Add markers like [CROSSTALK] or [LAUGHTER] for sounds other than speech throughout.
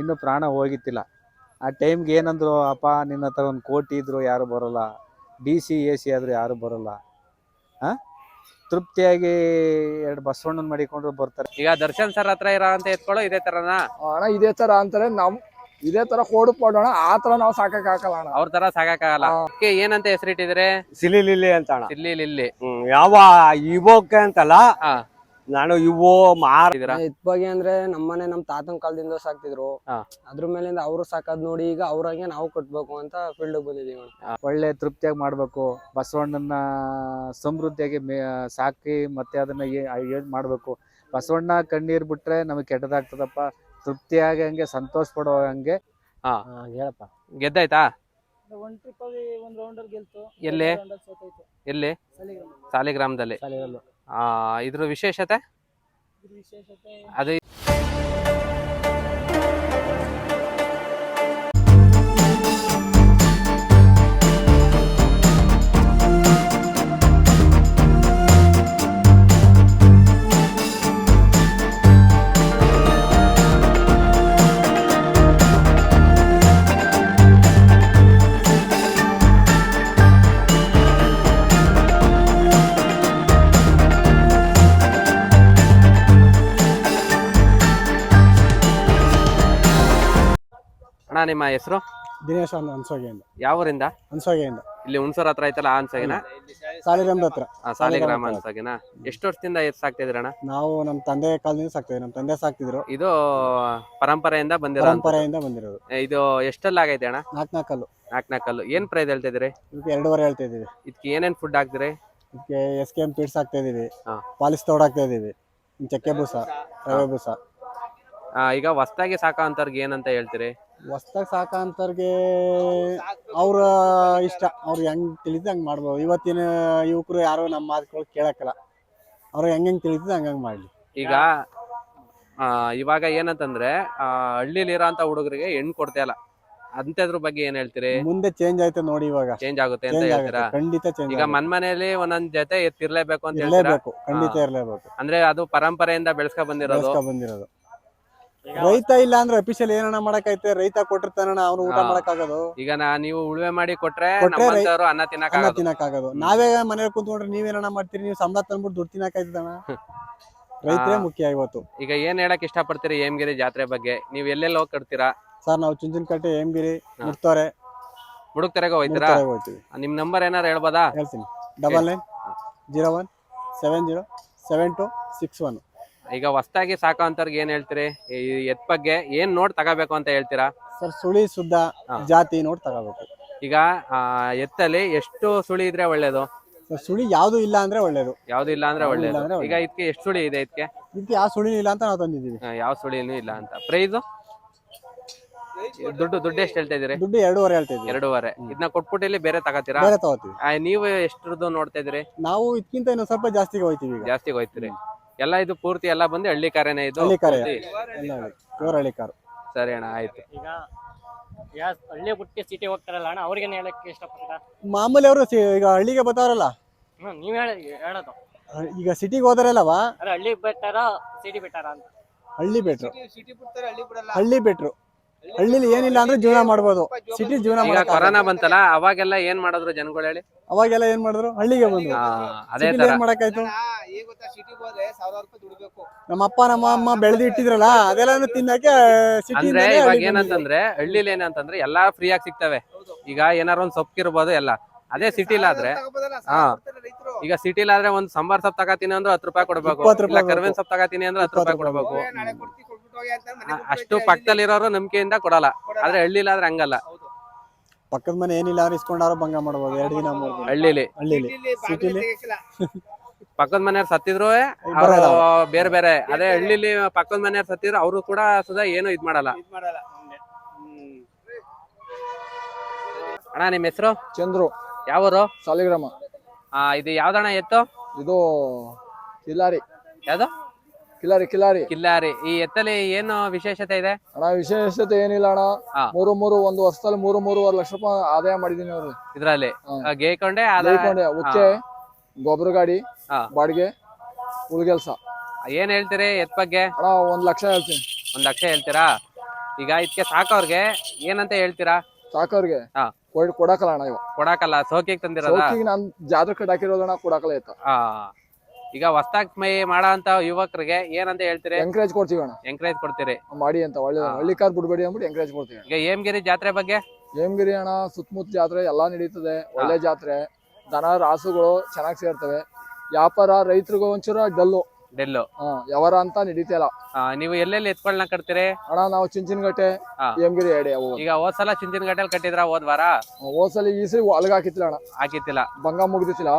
ಇನ್ನು ಪ್ರಾಣ ಹೋಗಿತ್ತಿಲ್ಲ. ಆ ಟೈಮ್ಗೆ ಏನಂದ್ರು ಅಪ್ಪ ನಿನ್ನ ಹತ್ರ ಒಂದು ಕೋಟಿ ಇದ್ರು ಯಾರು ಬರೋಲ್ಲ. ಡಿ ಸಿ ಎ ಸಿ ಆದರೂ ಯಾರು ಬರೋಲ್ಲ. ಹಾಂ ತೃಪ್ತಿಯಾಗಿ ಎರಡು ಬಸವಣ್ಣನ ಮಾಡಿಕೊಂಡ್ರು ಬರ್ತಾರೆ. ಈಗ ದರ್ಶನ್ ಸರ್ ಹತ್ರ ಇರೋ ಅಂತ ಎತ್ಕೊಳ್ಳೋ ಇದೇ ತರನಾ? ಅಣ್ಣ ಇದೇ ತರ ಅಂತಾರೆ. ನಮ್ ಇದೇ ತರ ಕೋಡು ಪಡೋಣ ಆ ತರ ನಾವು ಸಾಕಕ್ ಹಾಕಲ್ಲ ಅಣ್ಣ. ಅವ್ರ ತರ ಸಾಕಾಗಲ್ಲ ಆಗಲ್ಲ. ಅದಕ್ಕೆ ಏನಂತ ಹೆಸರಿಟ್ಟಿದ್ರೆ ಸಿಲಿಲಿಲಿ ಅಂತ ಅಣ್ಣ. ಇಲ್ಲಿ ಇಲ್ಲಿ ಯಾವ ಇವೋಕೆ ಅಂತಲ್ಲ. ನಾನು ಇವು ಮಾರ್ ಇದ್ದೀರಾ ಎತ್ ಬಗ್ಗೆ ಅಂದ್ರೆ ನಮ್ಮನೆ ನಮ್ ತಾತನ ಕಾಲದಿಂದ ಸಾಕ್ತಿದ್ರು. ಹಾ. ಅದ್ರ ಮೇಲಿಂದ ಅವ್ರು ಸಾಕದ್ ನೋಡಿ ಈಗ ಅವ್ರಂಗೆ ನಾವು ಕಟ್ಬೇಕು ಅಂತ ಫೀಲ್ಡ್ ಬಂದಿದೀವಿ ಒಳ್ಳೆ ತೃಪ್ತಿಯಾಗಿ ಮಾಡಬೇಕು. ಬಸವಣ್ಣನ ಸಮೃದ್ಧಿಯಾಗಿ ಮೇ ಸಾಕಿ ಮತ್ತೆ ಅದನ್ನ ಏನು ಮಾಡಬೇಕು. ಬಸವಣ್ಣ ಕಣ್ಣೀರ್ ಬಿಟ್ರೆ ನಮಗೆ ಕೆಟ್ಟದಾಗ್ತದಪ್ಪ. ತೃಪ್ತಿಯಾಗಿ ಹಂಗೆ ಸಂತೋಷ ಪಡೋ ಹಂಗೆ. ಹಾ. ಹೇಳಪ್ಪ. ಗೆದ್ದಾಯ್ತಾ? ಒಂದ್ ಟ್ರಿಪ್ ಅಲ್ಲಿ ಒಂದ್ ರೌಂಡ್ ಗೆಲ್ತು. ಎಲ್ಲಿ? ಎರಡ್ round ಅಲ್ಲಿ ಸೋತೋಯ್ತು. ಎಲ್ಲಿ? ಸಾಲಿಗ್ರಾಮದಲ್ಲಿ. ಇದ್ರ ವಿಶೇಷತೆ? ಇದ್ರ ವಿಶೇಷತೆ ಅದು ಅಣ್ಣ ನಿಮ್ಮ ಹೆಸರು? ದಿನೇಶ್ ಅಂತ ಅನ್ಸೋಗೆಯಿಂದ. ಯಾವ ಊರಿಂದ ಅನ್ಸೋಗೆಯಿಂದ. ಇಲ್ಲಿ ಹುಣಸೂರ್ ಹತ್ರ ಐತಲ್ಲ ಆ ಅನ್ಸಗಿನ? ಸಾಲಿಗ್ರಾಮದ ಹತ್ರ. ಸಾಲಿಗ್ರಾಮ. ಅನ್ಸಗಿನ? ಎಷ್ಟು ವರ್ಷದಿಂದ ಎತ್ ಅಣ್ಣ ನಾವು ನಮ್ಮ ತಂದೆ ಕಾಲದಿಂದ ಸಾಕ್ತಿದ್ವಿ ನಮ್ಮ ತಂದೆ ಸಾಕ್ತಿದ್ರು. ಇದು ಪರಂಪರೆಯಿಂದ ಬಂದಿರೋ ಪರಂಪರೆಯಿಂದ ಬಂದಿರೋದು. ಇದು ಎಷ್ಟೆಲ್ಲ ಆಗೈತೆ ಅಣ್ಣ? ನಾಲ್ಕು ನಾಲ್ಕಲ್ಲು ನಾಲ್ಕು ನಾಲ್ಕಲ್ಲು ಏನ್ ಪ್ರೈಸ್ ಹೇಳ್ತಿದ್ರಿ ಇದಕ್ಕೆ ಎರಡೂವರೆ ಹೇಳ್ತಾ ಇದೀವಿ ಇದಕ್ಕೆ ಏನೇನ್ ಫುಡ್ ಹಾಕ್ತಿರಿ? ಇದಕ್ಕೆ ಎಸ್ ಕೆ ಎಂ ಪೀಡ್ಸ್ ಹಾಕ್ತಾ ಇದೀವಿ ಹಾ. ಪಾಲಿಸ್ ತೋಡ್ ಹಾಕ್ತಾ ಇದೀವಿ ಇನ್ ಚಕ್ಕೆ ಬೂಸ ರವೆ ಬೂಸ. ಆ, ಈಗ ಹೊಸ್ದಾಗಿ ಸಾಕೋ ಅಂತವ್ರಿಗೆ ಏನಂತ ಹೇಳ್ತೀರಿ? ಹೊಸ್ದಾಗಿ ಸಾಕಂತವ್ರಿಗೆ ಅವ್ರ ಇಷ್ಟ. ಅವ್ರು ಹೆಂಗ್ ತಿಳಿದ ಹಂಗ್ ಮಾಡ್ಬೋದು. ಇವತ್ತಿನ ಯುವಕರು ಯಾರು ನಮ್ಮ ಮಾತುಗಳು ಕೇಳಕ್ಕಲ್ಲ. ಅವ್ರು ಹೆಂಗ್ ಹೆಂಗ್ ಹಂಗಂಗೆ ಮಾಡಲಿ ಮಾಡ್ಲಿ. ಈಗ ಆ, ಇವಾಗ ಏನಂತಂದ್ರೆ ಆ, ಹಳ್ಳಿಲಿ ಇರೋಂತ ಹುಡುಗರಿಗೆ ಹೆಣ್ಣು ಕೊಡ್ತಾ ಇಲ್ಲ. ಅಂತದ್ರ ಬಗ್ಗೆ ಏನ್ ಹೇಳ್ತೀರಿ? ಮುಂದೆ ಚೇಂಜ್ ಆಯ್ತು ನೋಡಿ ಇವಾಗ. ಚೇಂಜ್ ಆಗುತ್ತೆ ಅಂತ ಚೇಂಜ್ ಹೇಳ್ತೀರಾ? ಖಂಡಿತ ಚೇಂಜ್ ಈಗ ಮನ್ ಮನೇಲಿ ಒಂದೊಂದ್ ಜೊತೆ ಎತ್ತಿರ್ಲೇಬೇಕು ಅಂತ ಹೇಳ್ತೀರಾ? ಇರ್ಲೇಬೇಕು. ಖಂಡಿತ ಇರ್ಲೇಬೇಕು. ಅಂದ್ರೆ ಅದು ಪರಂಪರೆಯಿಂದ ಬೆಳೆಸ್ಕೊ ಬಂದಿರೋದು? ಬೆಳೆಸ್ಕೊ ಬಂದಿರೋದು. ರೈತ ಇಲ್ಲ ಅಂದ್ರೆ ಅಫಿಷಿಯಲ್ ಏನಣ್ಣ ಮಾಡಕೈತೆ ರೈತ ಕೊಟ್ಟಿರ್ತಾನಣ್ಣ ಅವ್ನು ಊಟ. ಮಾಡಕ್ಕಾಗೋದು. ಈಗ ನಾ ನೀವು ಉಳುವೆ ಮಾಡಿ ಕೊಟ್ರೆ ಕೊಟ್ರೆ ರೈ- ನಮ್ಮಂತವ್ರು ಅನ್ನ ತಿನ್ನಕ್ ಅನ್ನ ತಿನ್ನಕ್ಕಾಗೋದು. ನಾವೇ ಮನೇಲಿ ಕುಂತ್ಕೊಂಡ್ರೆ ನೀವೇನ ಮಾಡ್ತೀರಿ? ನೀವು ಸಂಬಳ ತಂದ್ಬಿಟ್ಟು ದುಡ್ಡು ತಿನ್ನಕಾಯ್ತದಣ್ಣ [LAUGHS] ರೈತರೇ ಮುಖ್ಯ ಇವತ್ತು. ಈಗ ಏನ್ ಹೇಳಕ್ ಇಷ್ಟಪಡ್ತೀರಿ ಹೇಮಗಿರಿ ಜಾತ್ರೆ ಬಗ್ಗೆ? ನೀವ್ ಎಲ್ಲೆಲ್ಲಿ ಹೋಗಿ ಕಟ್ತೀರಾ? ಸರ್ ನಾವು ಚುಂಚನಕಟ್ಟೆ ಹೇಮಗಿರಿ ಮುಡ್ತಾರೆ ಮುಡ್ತೋರೆ. ಹೋಗ್ತೀರಾ ಹೋಯ್ತೀರಾ? ಮುಡ್ತೋರೆಗೆ ಹೋಗ್ತೀವಿ ನಿಮ್ ನಂಬರ್ ಏನಾರು ಹೇಳ್ಬೋದಾ? ಹೇಳ್ತೀನಿ. Double nine zero one seven zero seven two six one. ಈಗ ಹೊಸ್ದಾಗಿ ಸಾಕೋ ಅಂತವ್ರಿಗೆ ಏನ್ ಹೇಳ್ತೀರಿ? ಈ ಎತ್ ಬಗ್ಗೆ ಏನ್ ನೋಡ್ ತಗೋಬೇಕು ಅಂತ ಹೇಳ್ತೀರಾ? ಸರ್ ಸುಳಿ ಸುದ್ದ ಜಾತಿ ನೋಡಿ ತಗೋಬೇಕು. ಈಗ ಆ, ಎತ್ತಲ್ಲಿ ಎಷ್ಟು ಸುಳಿ ಇದ್ರೆ ಒಳ್ಳೇದು? ಸರ್ ಸುಳಿ ಯಾವ್ದು ಇಲ್ಲ ಅಂದ್ರೆ ಒಳ್ಳೇದು. ಯಾವ್ದು ಇಲ್ಲ ಅಂದ್ರೆ ಒಳ್ಳೇದು. ಅಂದ್ರೆ ಈಗ ಇದಕ್ಕೆ ಎಷ್ಟು ಸುಳಿ ಇದೆ ಇದಕ್ಕೆ ಇದಕ್ಕೆ ಯಾವ ಸುಳಿ ಇಲ್ಲ ಅಂತ ನಾವು ತಂದಿದ್ದೀವಿ. ಯಾವ ಸುಳಿನೂ ಇಲ್ಲ ಅಂತ. ಪ್ರೈಸ್ ದುಡ್ಡು ದುಡ್ಡು ಎಷ್ಟು ಹೇಳ್ತಾ ಇದೀರಿ ದುಡ್ಡು ಎರಡೂವರೆ ಹೇಳ್ತಾ ಇದ್ದೀವಿ. ಎರಡೂವರೆ. ಇದನ್ನ ಕೊಟ್ಬಿಟ್ಟು ಇಲ್ಲಿ ಬೇರೆ ತಗೋತೀರಾ? ಬೇರೆ ತಗೋತೀವಿ. ಆ, ನೀವು ಎಷ್ಟ್ರದ್ದು ನೋಡ್ತಾ ಇದ್ರಿ ನಾವು ಇದಕ್ಕಿಂತ ಇನ್ನೊಂದು ಸ್ವಲ್ಪ ಜಾಸ್ತಿ ಹೋಯ್ತೀವಿ ಈಗ. ಜಾಸ್ತಿ ಹೋಯ್ತೀರಿ. ಎಲ್ಲ ಇದು ಪೂರ್ತಿ ಎಲ್ಲ ಬಂದು ಹಳ್ಳಿ ಕಾರೇನೆ ಇದು? ಹಳ್ಳಿ. ಪೂರ್ತಿ? ಎಲ್ಲ ಹೇಳಿ ಪ್ಯೂರ್ ಹಳ್ಳಿ ಕಾರು. ಸರಿ ಅಣ್ಣ ಆಯ್ತು. ಈಗ ಯಾ ಹಳ್ಳಿ ಬಿಟ್ಟು ಸಿಟಿ ಹೋಗ್ತಾರಲ್ಲ ಅಣ್ಣ ಅವ್ರಿಗೇನು ಹೇಳಕ್ಕೆ ಇಷ್ಟಪಡ್ತೀರಾ? ಮಾಮೂಲಿ ಅವರು ಈಗ ಹಳ್ಳಿಗೆ ಬರ್ತಾರಲ್ಲ ಹ್ಮ್ ನೀವ್ ಹೇಳಿ ಹೇಳೋದು. ಈಗ ಸಿಟಿಗೆ ಹೋದರಲ್ಲವ? ಅರೆ ಹಳ್ಳಿ ಬೆಟ್ಟಾರ ಸಿಟಿ ಬೆಟ್ಟಾರ ಅಂತ? ಹಳ್ಳಿ ಬೆಟ್ರು. ಹಳ್ಳಿ ಬೆಟ್ರು. ಹಳ್ಳಿಲಿ ಏನಿಲ್ಲ ಅಂದ್ರೆ ಜೀವನ ಮಾಡ್ಬೋದು. ಸಿಟಿ ಜೀವನ ಈಗ ಮಾಡಕ್ ಕೊರೋನಾ ಬಂತಲ್ಲ ಅವಾಗೆಲ್ಲ ಏನ್ ಮಾಡಿದ್ರು ಜನಗಳು ಹೇಳಿ? ಅವಾಗೆಲ್ಲ ಏನ್ ಮಾಡಿದ್ರು? ಹಳ್ಳಿಗೆ ಬಂದ್ರು. ಆ, ಅದೇ ತರ. ಏನ್ ಮಾಡಕ್ಕಾಯ್ತು? ನಮ್ಮ ಅಪ್ಪ ನಮ್ಮ ಅಮ್ಮ ಬೆಳೆದು ಇಟ್ಟಿದ್ರಲ್ಲ ಅದೆಲ್ಲ ತಿನ್ನಕ್ಕೆ ಅಂದ್ರೆ ಇವಾಗ ಏನಂತಂದ್ರೆ ಹಳ್ಳಿಲಿ ಏನಂತಂದ್ರೆ ಎಲ್ಲಾ ಫ್ರೀ ಆಗಿ ಸಿಗ್ತವೆ. ಈಗ ಏನಾರ ಒಂದ್ ಸೊಪ್ಪಿರ್ಬೋದು ಎಲ್ಲ. ಅದೇ ಸಿಟಿಲ್ ಆದ್ರೆ ಹಾ. ಈಗ ಸಿಟಿಲ್ ಆದ್ರೆ ಒಂದ್ ಸಾಂಬಾರ್ ಸೊಪ್ಪು ತಗೋತೀನಿ ಅಂದ್ರೆ ಹತ್ತು ರೂಪಾಯಿ ಕೊಡ್ಬೇಕು. ಇಪ್ಪತ್ತು ಇಲ್ಲ ರೂಪಾಯಿ ಕರ್ಬೇವಿನ ಸೊಪ್ಪು ತಗೋತೀನಿ ಅಂದ್ರೆ ಹತ್ತು ರೂಪಾಯಿ ಕೊಡ್ಬೇಕು. ಅಷ್ಟು ಪಕ್ಕದಲ್ಲಿರೋರು ನಂಬಿಕೆಯಿಂದ ಕೊಡಲ್ಲ. ಆದ್ರೆ ಹಳ್ಳಿಲಿ ಆದ್ರೆ ಹಂಗಲ್ಲ ಪಕ್ಕದ ಮನೆ ಏನಿಲ್ಲ ಅವ್ರು ಇಸ್ಕೊಂಡಾರು ಭಂಗ ಮಾಡ್ಬೋದು. ಎರಡು ದಿನ ಮೂರು ದಿನ. ಹಳ್ಳಿಲಿ. ಹಳ್ಳಿಲಿ. ಸಿಟಿಲಿ? [LAUGHS] ಪಕ್ಕದ ಮನೆಯವ್ರು ಸತ್ತಿದ್ರು ಅವರು ಬೇರೆ ಬೇರೆ. ಅದೇ ಹಳ್ಳಿಲಿ ಪಕ್ಕದ ಮನೆಯವ್ರು ಸತ್ತಿದ್ರು ಅವರು ಕೂಡ ಸುಧಾ ಏನು ಇದ್ ಮಾಡಲ್ಲ. ಅಣ್ಣ ನಿಮ್ ಹೆಸರು? ಚಂದ್ರು. ಯಾವೂರು? ಸಾಲಿಗ್ರಾಮ. ಆ ಇದು ಯಾವ್ದಣ್ಣ ಎತ್ತು? ಇದು ತಿಲ್ಲಾರಿ. ಯಾವ್ದು? ಕಿಲಾರಿ ಕಿಲಾರಿ. ಕಿಲ್ಲಾರಿ ಈ ಎತ್ತಲ್ಲಿ ಏನು ವಿಶೇಷತೆ ಇದೆ? ಅಣ್ಣ ವಿಶೇಷತೆ ಏನಿಲ್ಲ ಅಣ್ಣ. ಹಾ. ಮೂರು ಮೂರು ಒಂದು ವರ್ಷದಲ್ಲಿ ಮೂರು ಮೂರುವರೆ ಲಕ್ಷ ರೂಪಾಯಿ ಆದಾಯ ಮಾಡಿದೀನಿ ಅವ್ರು ಇದ್ರಲ್ಲಿ? ಗೇಕೊಂಡೆ ಆ, ಗೇಯ್ಕೊಂಡೆ ಜೈಕೊಂಡೆ ಉಚ್ಚೆ ಗೊಬ್ಬರ ಗಾಡಿ ಹಾ. ಬಾಡಿಗೆ ಉಳ್ಗೆಲ್ಸ. ಏನ್ ಹೇಳ್ತೀರಿ ಎತ್ ಬಗ್ಗೆ? ಅಣ್ಣ ಒಂದ್ ಲಕ್ಷ ಹೇಳ್ತೀನಿ. ಒಂದ್ ಲಕ್ಷ ಹೇಳ್ತೀರಾ? ಈಗ ಇದಕ್ಕೆ ಸಾಕೋರ್ಗೆ ಏನಂತ ಹೇಳ್ತೀರಾ? ಹಾ. ಕೊಡ್ ಕೊಡಕಲ್ಲ ಅಣ್ಣ ಇವ. ಕೊಡಕಲ್ಲ ಸೋಕಿಗೆ ತಂದಿರೋ ಸೌಕಿಗೆ ನಾನ್ ಜಾತ್ರೆ ಕಡೆ ಹಾಕಿರೋದಣ್ಣ ಕೊಡಕಲ್ಲ ಇತ್ತು ಆ ಈಗ ಹೊಸ್ದಾಗ್ ಮೈ ಮಾಡೋ ಅಂತ ಯುವಕರಿಗೆ ಏನಂತ ಹೇಳ್ತೀರಿ? ಎಂಕರೇಜ್ ಕೊಡ್ತೀವಿ ಅಣ್ಣ. ಎಂಕರೇಜ್ ಕೊಡ್ತೀರಿ. ಮಾಡಿ ಅಂತ ಒಳ್ಳೆ. ಹಳ್ಳಿ ಕಾರ್ ಬಿಡ್ಬೇಡಿ ಅಂದ್ಬಿಟ್ಟು ಎಂಕರೇಜ್ ಕೊಡ್ತೀವಿ ಈಗ ಏಮ್ಗಿರಿ ಜಾತ್ರೆ ಬಗ್ಗೆ? ಹೇಮಗಿರಿ ಅಣ್ಣ ಸುತ್ತಮುತ್ತ ಜಾತ್ರೆ ಎಲ್ಲಾ ನಡೀತದೆ. ಒಳ್ಳೆ ಜಾತ್ರೆ. ದನ ರಾಸುಗಳು ಚೆನ್ನಾಗಿ ಸೇರ್ತವೆ. ವ್ಯಾಪಾರ ರೈತರಿಗೂ ಒಂಚೂರ ಡಲ್ಲು. ಡೆಲ್ಲು ಯಾವಾರ ಅಂತ ನಡೀತಿಲ್ಲ. ನೀವು ಎಲ್ಲೆಲ್ಲಿ ಎತ್ಕೊಳ್ನ ಕಟ್ತೀರಿ? ಅಣ್ಣ ನಾವು ಚಿಂಚಿನಗಟ್ಟೆ. ಹೇಮಗಿರಿ ಎಡೆ ಈಗ ಹೋದ್ ಸಲ ಚಿಂಚಿನಗಟ್ಟೆಲ್ ಕಟ್ಟಿದ್ರ ಹೋದ್ ವಾರ? ಹೋದ್ಸಲಿ ಈ ಸರಿ ಅಲ್ಗ ಹಾಕಿತ್ತಿಲ್ಲ ಅಣ್ಣ. ಹಾಕಿತ್ತಿಲ್ಲ. ಬಂಗ ಮುಗ್ದಿತ್ತಿಲ್ಲ.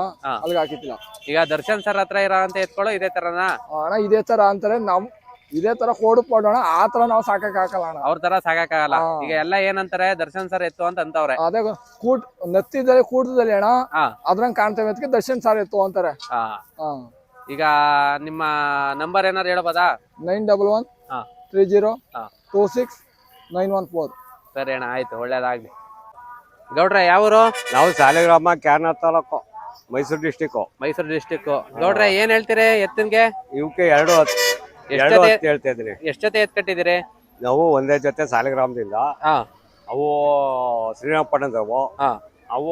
ಅಲ್ಗ ಹಾಕಿತ್ತಿಲ್ಲ. ಈಗ ದರ್ಶನ್ ಸರ್ ಹತ್ರ ಇರೋ ಅಂತ ಎತ್ಕೊಳ್ಳೋ ಇದೇ ತರನಾ? ಅಣ್ಣ ಇದೇ ತರ ಅಂತಾರೆ. ನಾವು ಇದೇ ತರ ಕೋಡು ಪಡೋಣ ಆ ತರ ನಾವು ಸಾಕಕ್ ಆಗಲ್ಲ ಅಣ್ಣ. ಅವ್ರ ತರ ಸಾಕಕ್ ಆಗಲ್ಲ. ಈಗ ಎಲ್ಲ ಏನಂತಾರೆ? ದರ್ಶನ್ ಸರ್ ಎತ್ತು ಅಂತ ಅಂತವ್ರೆ. ಅದೇ ಕೂಟ್ ನತ್ತಿದಲ್ಲಿ ಕೂಟದಲ್ಲಿ ಅಣ್ಣ. ಅದ್ರಂಗ್ ಕಾಣ್ತೇವೆ ಅದಕ್ಕೆ ದರ್ಶನ್ ಸರ್ ಎತ್ತು ಅಂತಾರೆ. ಈಗ ನಿಮ್ಮ ನಂಬರ್ ಏನಾರು ಹೇಳ್ಬೋದಾ? ನೈನ್ ಡಬಲ್ ಒನ್ ಹಾಂ. ತ್ರೀ ಜೀರೋ ಹಾ. Two six nine one four ಸರಿ ಅಣ್ಣ ಆಯ್ತು ಒಳ್ಳೇದಾಗ್ಲಿ. ಗೌಡ್ರೆ ಯಾವೂರು? ನಾವು ಸಾಲಿಗ್ರಾಮ ಕ್ಯಾರ್ನಾರ್ ತಾಲೂಕು ಮೈಸೂರು ಡಿಸ್ಟಿಕ್ಕು ಮೈಸೂರು ಡಿಸ್ಟಿಕ್ ಗೌಡ್ರೆ ಏನ್ ಹೇಳ್ತೀರಿ ಎತ್ತಿನ್ಗೆ? ಇವಕ್ಕೆ ಎರಡು ಹತ್ತು ಎಷ್ಟ್ ಎರಡು ಜೊತೆ ಹತ್ತು ಹೇಳ್ತಾ ಇದ್ದೀನಿ ಎಷ್ಟ್ ಜೊತೆ ಎತ್ ಕಟ್ಟಿದಿರಿ ನಾವು ಒಂದೇ ಜೊತೆ ಸಾಲಿಗ್ರಾಮದಿಂದ ಹಾ. ಅವು ಶ್ರೀರಂಗಪಟ್ಟಣದವು ಹಾ. ಅವು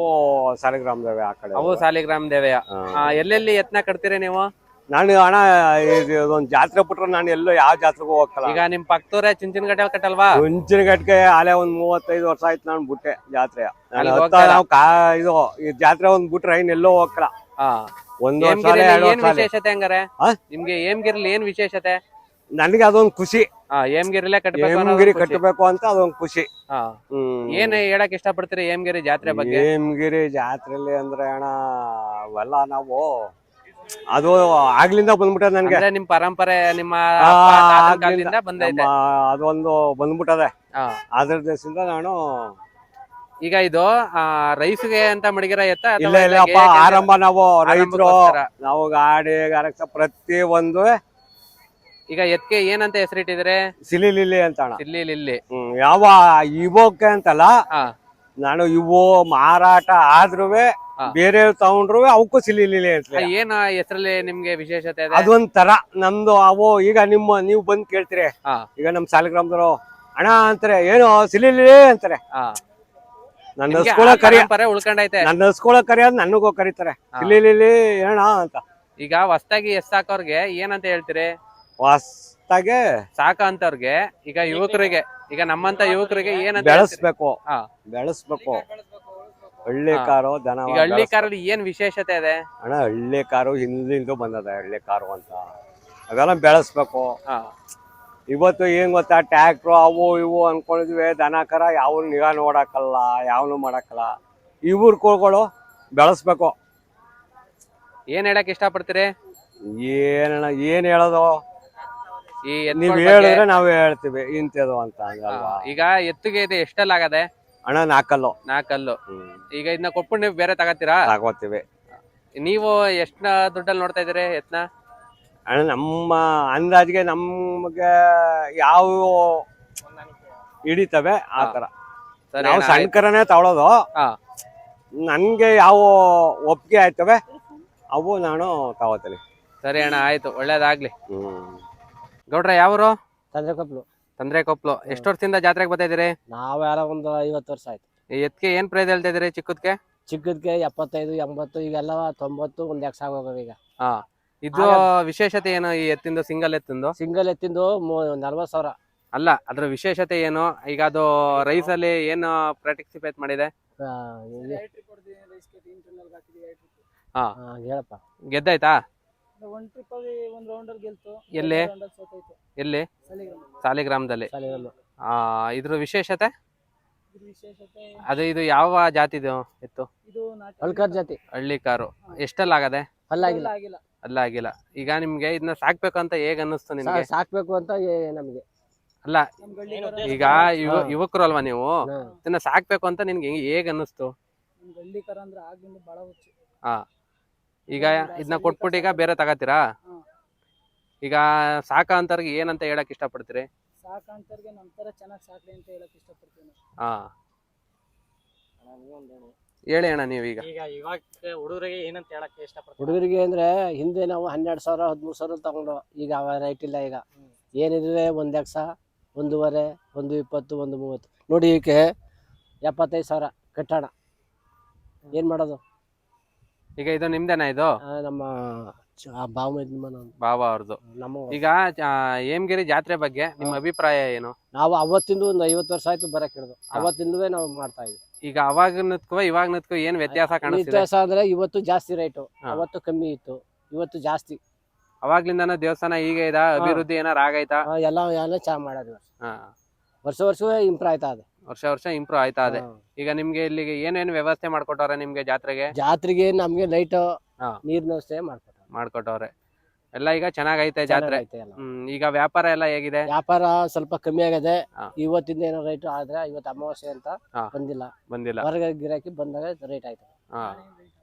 ಸಾಲಿಗ್ರಾಮದವೆ ಆ ಕಡೆ. ಅವು ಸಾಲಿಗ್ರಾಮ್ ದೇವೆಯ. ಆ, ಎಲ್ಲೆಲ್ಲಿ ಯತ್ನ ಕಟ್ತೀರಿ ನೀವು? ನಾನು ಅಣ್ಣ ಒಂದು ಜಾತ್ರೆ ಬಿಟ್ರೆ ನಾನು ಎಲ್ಲೋ ಯಾವ ಜಾತ್ರೆಗೂ ಹೋಗಲ್ಲ ಈಗ ನಿಮ್ ಪಕ್ಕದೂರೇ ಚಿಂಚಿನಗಟ್ಟೆ ಕಟ್ಟಲ್ವಾ? ಮುಂಚಿನ ಗಡ್ಡೆ ಆಲೆ ಒಂದ್ ಮೂವತ್ತೈದು ವರ್ಷ ಆಯ್ತು ನಾನು ಬಿಟ್ಟೆ ಜಾತ್ರೆ ಅಲ್ಲಿ ನಾನು ಹೋಗ್ತಾ ನಾವು ಕಾ ಇದು ಈ ಜಾತ್ರೆ ಒಂದ್ ಬಿಟ್ರೆ ಇನ್ ಎಲ್ಲೋ ಹೋಗಲ್ಲ ಒಂದ್ ವರ್ಷ ಹೇಮಗಿರಿಲಿ ಎರಡು ಏನ್ ವರ್ಷ ವಿಶೇಷತೆ ಹಂಗಾರೆ? ಆ? ನಿಮ್ಗೆ ಏಮ್ಗಿರ್ಲಿ ಏನ್ ವಿಶೇಷತೆ? ನನಗೆ ಅದೊಂದ್ ಖುಷಿ. ಹೇಮಗಿರಿಲೇ ಕಟ್ಟಬೇಕು ಹೇಮಗಿರಿ ಕಟ್ಟಬೇಕು ಅಂತ ಅದೊಂದು ಖುಷಿ. ಹಾ. ಹ್ಮ್. ಏನ್ ಹೇಳಕ್ ಇಷ್ಟಪಡ್ತೀರಿ ಹೇಮಗಿರಿ ಜಾತ್ರೆ ಬಗ್ಗೆ? ಹೇಮಗಿರಿ ಜಾತ್ರೆಲಿ ಅಂದ್ರೆ ಅಣ್ಣ ಅವೆಲ್ಲ ನಾವು ಅದು ಆಗ್ಲಿಂದ ಬಂದ್ಬಿಟ್ಟ ನನ್ಗೆ. ಅಂದ್ರೆ ನಿಮ್ ಪರಂಪರೆ ನಿಮ್ಮ ಆ, ಅಪ್ಪ, ತಾತನ್ ಆಗ್ಲಿಂದ ಕಾಲದಿಂದ ಬಂದೈತೆ. ನಮ್ಮ ಅದೊಂದು ಬಂದ್ಬಿಟ್ಟದೆ. ಹಾ. ಅದ್ರ ದೇಶದಿಂದ ನಾನು ಈಗ ಇದು ಆ, ರೈಸ್ಗೆ ಅಂತ ಮಡಿಗಿರ ಎತ್ತ ಅಥವಾ ಇಲ್ಲ ಇಲ್ಲ ಇಲ್ಲಪ್ಪ ಆರಂಭ ನಾವು ರೈತರು. ಆರಂಭಕ್ಕೋಸ್ಕರ. ನಾವು ಗಾಡಿ ಗಾರ ಪ್ರತಿ ಒಂದು ಈಗ ಎತ್ಕೆ ಏನಂತ ಹೆಸರಿಟ್ಟಿದ್ರೆ ಸಿಲಿಲಿಲಿ ಅಂತ ಅಣ್ಣ ಇಲ್ಲಿ ಇಲ್ಲಿ ಹ್ಮ್ ಯಾವ ಇವೋಕೆ ಅಂತಲ್ಲ ಹಾ. ನಾನು ಇವು ಮಾರಾಟ ಆದ್ರೂ. ಬೇರೆ ತಗೊಂಡ್ರು ಅವಕ್ಕೂ ಸಿಲಿಲಿಲಿ ಅಂತ ಏನ್ ಹೆಸರಲ್ಲಿ ನಿಮ್ಗೆ ವಿಶೇಷತೆ ಇದೆ? ಅದೊಂದ್ ತರ ನಮ್ದು ಅವು ಈಗ ನಿಮ್ಮ ನೀವು ಬಂದ್ ಕೇಳ್ತೀರಿ. ಹಾ. ಈಗ ನಮ್ ಸಾಲಿಗ್ರಾಮದವ್ರು ಅಣ್ಣ ಅಂತಾರೆ ಏನು ಸಿಲಿಲಿಲಿ ಅಂತಾರೆ. ಹಾ. ನನ್ನ ನಿಮ್ಗೆ ಹಸ್ಕೊಳ ಕರಿ ಕರಿಯ ಪರಂಪರೆ ಉಳ್ಕೊಂಡೈತೆ. ನನ್ನ ಹಸ್ಕೊಳ ಕರಿಯೋದು ನನಗೂ ಕರೀತಾರೆ. ಸಿಲಿ ಅಂತ. ಈಗ ಹೊಸ್ದಾಗಿ ಎಸ್ ಹಾಕೋರ್ಗೆ ಏನಂತ ಹೇಳ್ತೀರಿ? ಹೊಸ್ತಾಗೆ ಸಾಕ ಅಂತವ್ರಿಗೆ ಈಗ ಯುವಕರಿಗೆ ಈಗ ನಮ್ಮಂತ ಯುವಕರಿಗೆ ಏನಂತ? ಬೆಳೆಸ್ಬೇಕು. ಹಾ. ಬೆಳೆಸ್ಬೇಕು. ಹಳ್ಳಿ. ಕಾರು ದನ ಈಗ ಹಳ್ಳಿ ಕಾರಲ್ಲಿ ಏನ್ ವಿಶೇಷತೆ ಇದೆ? ಅಣ್ಣ ಹಳ್ಳಿ ಕಾರು ಹಿಂದಿಂದು ಬಂದದ ಹಳ್ಳಿ ಕಾರು ಅಂತ. ಅದೆಲ್ಲ ಬೆಳೆಸ್ಬೇಕು. ಹಾ. ಇವತ್ತು ಏನ್ ಗೊತ್ತಾ ಟ್ಯಾಕ್ಟ್ರು ಅವು ಇವು ಅನ್ಕೊಂಡಿದ್ವಿ ದನ ಕರ ಯಾವ ನಿಗಾ ನೋಡಕ್ಕಲ್ಲ ಯಾವನು ಮಾಡಕ್ಕಲ್ಲ. ಇವ್ರ ಕೋಳ್ಗಳು ಬೆಳೆಸ್ಬೇಕು. ಏನ್ ಹೇಳಕ್ ಇಷ್ಟಪಡ್ತೀರಿ? ಏನಣ್ಣ ಏನ್ ಹೇಳೋದು? ಈ ನೀವ್ ಹೇಳಿದ್ರೆ ನಾವು ಹೇಳ್ತೀವಿ ಇಂಥದ್ದು ಅಂತ ಹಾ. ಹಂಗಲ್ವಾ ಈಗ ಎತ್ತಿಗೆ ಇದೆ ಎಷ್ಟೆಲ್ಲ ಆಗದೆ? ಅಣ್ಣ ನಾಕಲ್ಲು. ನಾಕಲ್ಲು. ಹ್ಮ್. ಈಗ ಇದನ್ನ ಕೊಟ್ಬಿಟ್ಟು ನೀವು ಬೇರೆ ತಗೋತೀರಾ? ತಗೋತೀವಿ. ನೀವು ಎಷ್ಟ ದುಡ್ಡಲ್ಲಿ ನೋಡ್ತಾ ಇದೀರಿ ಎತ್ನ? ಅಣ್ಣ ನಮ್ಮ ಅಂದಾಜಿಗೆ ನಮ್ಗೆ ಯಾವ ಹಿಡಿತವೆ ಆ. ತರ. ಸರಿ ನಾವು ಅಣ್ಣ, ಸಣ್ಣ ಆಯ್ತು. ಕರನೇ ತಗೊಳೋದು. ಹಾ. ನನ್ಗೆ ಯಾವ ಒಪ್ಪಿಗೆ ಆಯ್ತವೆ ಅವು ನಾನು ತಗೋತೀನಿ. ಸರಿ ಅಣ್ಣ ಆಯ್ತು. ಒಳ್ಳೇದಾಗ್ಲಿ. ಹ್ಮ್. ಗೌಡ್ರ ಯಾವರು? ತಂದ್ರೆ ಕಪ್ಲು ತಂದ್ರೆ ಕೊಪ್ಲು ಎಷ್ಟು ವರ್ಷದಿಂದ ಜಾತ್ರೆಗೆ ಬರ್ತಾ ಇದ್ರಿ? ನಾವ್ ಯಾರ ಒಂದು ಐವತ್ತು ವರ್ಷ ಆಯ್ತು. ಎತ್ಕೆ ಏನ್ ಪ್ರೈಸ್ ಹೇಳ್ತಾ ಇದೀರಿ ಚಿಕ್ಕದ್ಕೆ? ಚಿಕ್ಕದ್ಕೆ ಎಪ್ಪತ್ತೈದು ಎಂಬತ್ತು ಈಗೆಲ್ಲ ತೊಂಬತ್ತು ಒಂದ್ ಎಕ್ಸ್ ಆಗೋಗ ಈಗ. ಹಾ. ಇದು ವಿಶೇಷತೆ ಏನು ಈ ಎತ್ತಿಂದು ಸಿಂಗಲ್ ಎತ್ತಿಂದು? ಸಿಂಗಲ್ ಎತ್ತಿಂದು ನಲ್ವತ್ ಸಾವಿರ. ಅಲ್ಲ ಅದ್ರ ವಿಶೇಷತೆ ಏನು? ಈಗ ಅದು ರೈಸ್ ಅಲ್ಲಿ ಏನು ಪಾರ್ಟಿಸಿಪೇಟ್ ಮಾಡಿದೆ. ಹಾ. ಹೇಳಪ್ಪ. ಗೆದ್ದಾಯ್ತಾ? ಒಂದ್ ಟ್ರಿಪ್ ಅಲ್ಲಿ ಒಂದ್ ರೌಂಡ್ ಅಲ್ಲಿ ಗೆಲ್ತು. ಎಲ್ಲಿ? round ಅಲ್ಲಿ ಸೋತೋಯ್ತು. ಎಲ್ಲಿ? ಸಾಲಿಗ್ರಾಮ. ಸಾಲಿಗ್ರಾಮದಲ್ಲಿ. ಆ ಇದ್ರ ವಿಶೇಷತೆ? ಇದ್ರ ವಿಶೇಷತೆ ಅದು ಇದು ಯಾವ ಜಾತಿದು ಇತ್ತು ಇದು ನಾಟಿ ಅಳ್ಕರ್ ಜಾತಿ. ಹಳ್ಳಿ ಕಾರು. ಎಷ್ಟಲ್ಲ ಆಗದೆ ಆಗಿಲ್ಲ ಅಲ್ಲ ಆಗಿಲ್ಲ ಈಗ ನಿಮ್ಗೆ ಇದನ್ನ ಸಾಕ್ಬೇಕು ಅಂತ ಹೇಗ್ ಅನ್ನಿಸ್ತು ನಿಮ್ಗೆ? ಸಾ- ಸಾಕ್ಬೇಕು ಅಂತ ಏ- ನಮ್ಗೆ. ಅಲ್ಲ ನಮ್ ಗಳ್ಳಿ ಈಗ ಯುವ ಯುವಕರು ಅಲ್ವಾ ನೀವು. ಇದನ್ನ ಸಾಕ್ಬೇಕು ಅಂತ ನಿನ್ಗೆ ಹೇಗ ಅನ್ನಿಸ್ತು? ನಮ್ ಗಳ್ಳಿ ಕರ ಅಂದ್ರೆ ಆಗ್ಲಿಂದ ಬಹಳ ಹುಚ್ಚು. ಈಗ ಇದನ್ನ ಕೊಟ್ಬಿಟ್ಟು ಈಗ ಬೇರೆ ತಗೋತೀರಾ? ಈಗ ಸಾಕ ಅಂತವ್ರಿಗೆ ಏನಂತ ಹೇಳಕ್ ಇಷ್ಟಪಡ್ತೀರಿ? ಸಾಕಾಂತರ್ಗೆ ನಮ್ ತರ ಚೆನ್ನಾಗ್ ಸಾಕ್ಲಿ ಅಂತ ಹೇಳಕ್ ಇಷ್ಟಪಡ್ತೀನಿ. ಹಾ. ಹೇಳಿ ಅಣ್ಣ ನೀವೀಗ ಈಗ. ಇವಾಗ ಹುಡುಗರಿಗೆ ಏನಂತ ಹೇಳಕ್ ಇಷ್ಟಪಡ್ತೀನಿ ಹುಡುಗರಿಗೆ ಅಂದ್ರೆ ಹಿಂದೆ ನಾವು ಹನ್ನೆರಡು ಸಾವಿರ ಹದಿಮೂರು ಸಾವಿರ ತಗೊಂಡು ಈಗ ಅವ ರೈಟ್ ಇಲ್ಲ ಈಗ. ಏನಿದ್ರೆ ಒಂದ್ ಲಕ್ಷ ಒಂದೂವರೆ ಒಂದು ಇಪ್ಪತ್ತು ಒಂದು ಮೂವತ್ತು. ನೋಡಿ ಈಕೆ ಎಪ್ಪತ್ತೈದು ಸಾವಿರ ಕಟ್ಟೋಣ. ಏನು ಮಾಡೋದು? ಈಗ ಇದು ನಿಮ್ದೇನಾ ಇದು? ಆ, ನಮ್ಮ ಬಾಬಾ ಅವ್ರದ್ದು ನಮ್ಮ ಈಗ ಏಮಗಿರಿ ಹೇಮಗಿರಿ ಜಾತ್ರೆ ಬಗ್ಗೆ ನಿಮ್ಮ ಅಭಿಪ್ರಾಯ ಏನು? ನಾವು ಅವತ್ತಿಂದ ಒಂದು ಐವತ್ತು ವರ್ಷ ಆಯ್ತು ಬರಕ್ ಹಿಡಿದು. ಅವತ್ತಿಂದವೇ ನಾವು ಮಾಡ್ತಾ ಇದ್ವಿ. ಈಗ ಅವಾಗಿನದ್ಕೂ ಇವಾಗಿನದ್ಕೂ ಏನ್ ವ್ಯತ್ಯಾಸ ಕಾಣಿಸ್ತಿದೆ? ವ್ಯತ್ಯಾಸ ಅಂದ್ರೆ ಇವತ್ತು ಜಾಸ್ತಿ ರೇಟು ಹಾ. ಅವತ್ತು ಕಮ್ಮಿ ಇತ್ತು ಇವತ್ತು ಜಾಸ್ತಿ. ಅವಾಗ್ಲಿಂದ ದೇವಸ್ಥಾನ ಈಗ ಇದ ಅಭಿವೃದ್ಧಿ ಏನಾರ ಆಗೈತಾ? ಆ, ಎಲ್ಲ ಎಲ್ಲ ಚಾ ಮಾಡೋದು. ಹಾ. ವರ್ಷ ವರ್ಷವೇ ಇಂಪ್ರೂವ್ ಆಯ್ತಾ ಇದೆ ವರ್ಷ ವರ್ಷ ಇಂಪ್ರೂವ್ ಆಯ್ತಾ ಅದೇ. ಈಗ ನಿಮ್ಗೆ ಇಲ್ಲಿಗೆ ಏನೇನ್ ವ್ಯವಸ್ಥೆ ಮಾಡ್ಕೊಟ್ಟವ್ರೆ ನಿಮ್ಗೆ ಜಾತ್ರೆಗೆ? ಜಾತ್ರೆಗೆ ನಮ್ಗೆ ಲೈಟ್ ಹಾ. ನೀರಿನ ವ್ಯವಸ್ಥೆ ಮಾಡ್ಕೊಟ್ಟವ್ರೆ. ಎಲ್ಲ ಈಗ ಚೆನ್ನಾಗೈತೆ ಜಾತ್ರೆ? ಹ್ಮ್ ಈಗ ವ್ಯಾಪಾರ ಎಲ್ಲ ಹೇಗಿದೆ? ವ್ಯಾಪಾರ ಸ್ವಲ್ಪ ಕಮ್ಮಿ ಆಗದೆ ಹಾ. ಇವತ್ತಿಂದ ಏನೋ ರೇಟ್ ಆದ್ರೆ ಇವತ್ತು ಅಮಾವಾಸ್ಯೆ ಅಂತ ಹಾ. ಬಂದಿಲ್ಲ. ಬಂದಿಲ್ಲ. ಹೊರಗೆ ಗಿರಾಕಿ ಬಂದಾಗ ರೇಟ್ ಆಯ್ತು ಹಾ.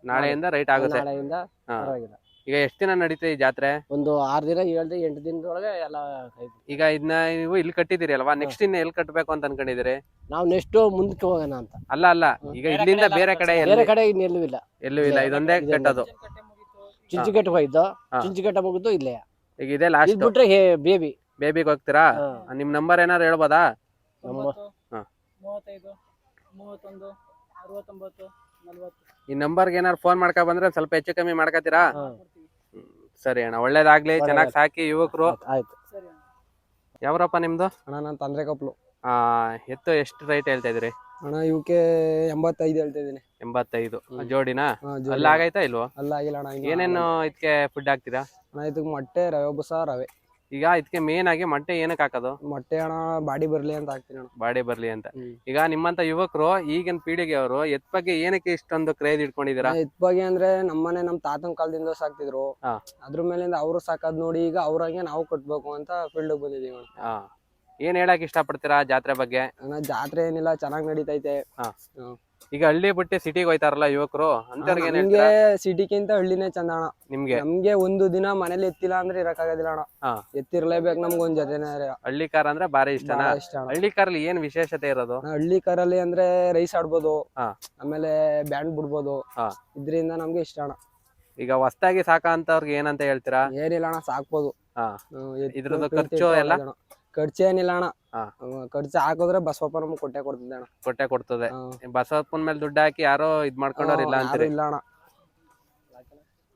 ನಾಳೆಯಿಂದ ರೈಟ್ ಆಗುತ್ತೆ. ನಾಳೆಯಿಂದ ಹಾ. ಪರವಾಗಿಲ್ಲ. ಈಗ ಎಷ್ಟು ದಿನ ನಡೀತಾ ಈ ಜಾತ್ರೆ? ಒಂದು ಆರು ದಿನ ಏಳು ದಿನ ಎಂಟು ದಿನದೊಳಗೆ ಎಲ್ಲ ಕೈ- ಈಗ ಇದನ್ನ ನೀವು ಇಲ್ಲಿ ಕಟ್ಟಿದಿರಿ ಅಲ್ವಾ? ನೆಕ್ಸ್ಟ್ ಇನ್ನ ಎಲ್ಲಿ ಕಟ್ಟಬೇಕು ಅಂತ ಅನ್ಕೊಂಡಿದಿರಿ ನಾವು ನೆಕ್ಸ್ಟ್ ಮುಂದಕ್ಕೆ ಹೋಗೋಣ ಅಂತ. ಅಲ್ಲ ಅಲ್ಲ. ಈಗ ಇಲ್ಲಿಂದ ಬೇರೆ ಕಡೆ ಬೇರೆ ಕಡೆ ಕಡೆ ಇನ್ನೆಲ್ಲೂ ಇಲ್ಲ. ಎಲ್ಲೂ ಇಲ್ಲ. ಇದೊಂದೇ ಇದೊಂದೇ. ಕಟ್ಟೋದು ಕಟ್ಟ ಹೋಗಿದ್ದು. ಹಾ. ಕಟ್ಟ ಮುಗಿದು ಇಲ್ಲೇ. ಈಗ ಇದೇ ಇದ್ ಲಾಸ್ಟ್ ಬಿಟ್ರೆ ಹೇ ಬೇಬಿ. ಬೇಬಿಗೆ ಹೋಗ್ತೀರಾ? ನಿಮ್ ನಂಬರ್ ಏನಾರು ಹೇಳ್ಬೋದಾ? ನಮ್ಮ ಹಾ. ಮೂವತ್ತೈದು ಮೂವತ್ತೊಂದು ಅರವತ್ತೊಂಬತ್ತು ನಲ್ವತ್ತು. ಈ ನಂಬರ್ಗೆ ಏನಾರು ಫೋನ್ ಮಾಡ್ಕೊ ಬಂದ್ರೆ ಸ್ವಲ್ಪ ಹೆಚ್ಚು ಕಮ್ಮಿ ಮಾಡ್ಕೊತೀರಾ. ಸರಿ ಅಣ್ಣ ಒಳ್ಳೇದಾಗ್ಲಿ. ಚೆನ್ನಾಗಿ ಸಾಕಿ ಯುವಕರು. ಆಯ್ತು ಸರಿ ಯಾವ್ರಪ್ಪ ನಿಮ್ದು? ಅಣ್ಣ ನಾನು ತಂದ್ರೆ ಕಪ್ಲು. ಆ ಎತ್ತು ಎಷ್ಟು ರೈಟ್ ಹೇಳ್ತಾ ಇದ್ರಿ ಅಣ್ಣ ಇವಕ್ಕೆ ಎಂಬತ್ತೈದು ಹೇಳ್ತಾ ಇದೀನಿ ಎಂಬತ್ತೈದು. ಜೋಡಿನಾ. ಅಲ್ಲ ಆಗೈತಾ ಇಲ್ವೋ? ಅಲ್ಲ ಆಗಿಲ್ಲ ಅಣ್ಣ ಇನ್ನು ಏನೇನು ಇದಕ್ಕೆ ಫುಡ್ ಹಾಕ್ತೀರಾ? ಅಣ್ಣ ಇದಕ್ಕೆ ಮೊಟ್ಟೆ ರವೆ ಬಸ ರವೆ. ಈಗ ಇದಕ್ಕೆ ಮೇನ್ ಆಗಿ ಮೊಟ್ಟೆ ಏನಕ್ಕೆ ಹಾಕೋದು? ಮೊಟ್ಟೆ ಅಣ್ಣ ಬಾಡಿ ಬರ್ಲಿ ಅಂತ ಹಾಕ್ತೀನಿ ಅಣ್ಣ. ಬಾಡಿ ಬರ್ಲಿ ಅಂತ. ಈಗ ನಿಮ್ಮಂತ ಯುವಕರು ಈಗಿನ ಪೀಳಿಗೆ ಅವರು ಎತ್ ಬಗ್ಗೆ ಏನಕ್ಕೆ ಇಷ್ಟೊಂದು ಕ್ರೇಜ್ ಇಟ್ಕೊಂಡಿದ್ದೀರಾ? ಎತ್ ಬಗ್ಗೆ ಅಂದ್ರೆ ನಮ್ಮನೆ ನಮ್ ತಾತನ ಕಾಲದಿಂದ ಸಾಕ್ತಿದ್ರು. ಹಾ. ಅದ್ರ ಮೇಲಿಂದ ಅವರು ಸಾಕದ್ ನೋಡಿ ಈಗ ಅವ್ರಂಗೆ ನಾವು ಕಟ್ಬೇಕು ಅಂತ ಫೀಲ್ಡ್ ಬಂದಿದೀವಿ ಅಣ್ಣ. ಏನ್ ಹೇಳಕ್ ಇಷ್ಟಪಡ್ತೀರಾ ಜಾತ್ರೆ ಬಗ್ಗೆ? ಅಣ್ಣ ಜಾತ್ರೆ ಏನಿಲ್ಲ ಚೆನ್ನಾಗ್ ನಡೀತೈತೆ. ಈಗ ಹಳ್ಳಿ ಬಿಟ್ಟು ಸಿಟಿಗೆ ಹೋಯ್ತಾರಲ್ಲ ಯುವಕರು ಅಂತವ್ರಿಗೆ ಏನ್ ನಮ್ಗೆ ಹೇಳ್ತೀರಾ ಸಿಟಿಗಿಂತ ಹಳ್ಳಿನೇ ಚಂದ ಅಣ್ಣ ನಿಮ್ಗೆ ನಮ್ಗೆ ಒಂದು ದಿನ ಮನೇಲಿ ಎತ್ತಿಲ್ಲ ಅಂದ್ರೆ ಇರಕ್ಕಾಗೋದಿಲ್ಲ ಅಣ್ಣ ಹಾ. ಎತ್ತಿರ್ಲೇಬೇಕು ನಮ್ಗೆ ಒಂದ್ ಜೊತೆನೇ ಹಳ್ಳಿ ಕಾರ್ ಅಂದ್ರೆ ಬಾರಿ ಇಷ್ಟನಾ ಭಾಳ ಇಷ್ಟ ಅಣ್ಣ ಹಳ್ಳಿ ಕಾರಲ್ಲಿ ಏನ್ ವಿಶೇಷತೆ ಇರೋದು ನಾ ಹಳ್ಳಿ ಕಾರಲ್ಲಿ ಅಂದ್ರೆ ರೈಸ್ ಆಡ್ಬೋದು ಹಾ. ಆಮೇಲೆ ಬ್ಯಾಂಡ್ ಬಿಡ್ಬೋದು ಹಾ. ಇದ್ರಿಂದ ನಮ್ಗೆ ಇಷ್ಟ ಅಣ್ಣ ಈಗ ಹೊಸ್ತಾಗಿ ಸಾಕ ಅಂತವ್ರಿಗೆ ಏನಂತ ಹೇಳ್ತೀರಾ ಏನಿಲ್ಲ ಅಣ್ಣ ಸಾಕ್ಬೋದು ಹಾ. ಹ್ಮ್, ಎತ್ತು ಇದ್ರದ್ದು ಪ್ರೀತಿ ಖರ್ಚು ಎಲ್ಲ? ಅಣ್ಣ. ಖರ್ಚು ಏನಿಲ್ಲ ಅಣ್ಣ. ಖರ್ಚು ಹಾಕಿದ್ರೆ ಬಸವಪ್ಪ ನಮ್ಗೆ ಕೊಟ್ಟೆ ಕೊಡ್ತಿದ್ದೆ ಅಣ್ಣ. ಕೊಟ್ಟೆ ಕೊಡ್ತದೆ. ಬಸವಪ್ಪನ ಮೇಲೆ ದುಡ್ಡು ಹಾಕಿ ಯಾರೋ ಇದ್ ಮಾಡ್ಕೊಂಡವ್ರು ಇಲ್ಲ ಯಾರು ಅಂತೀರಿ ಇಲ್ಲ ಅಣ್ಣ.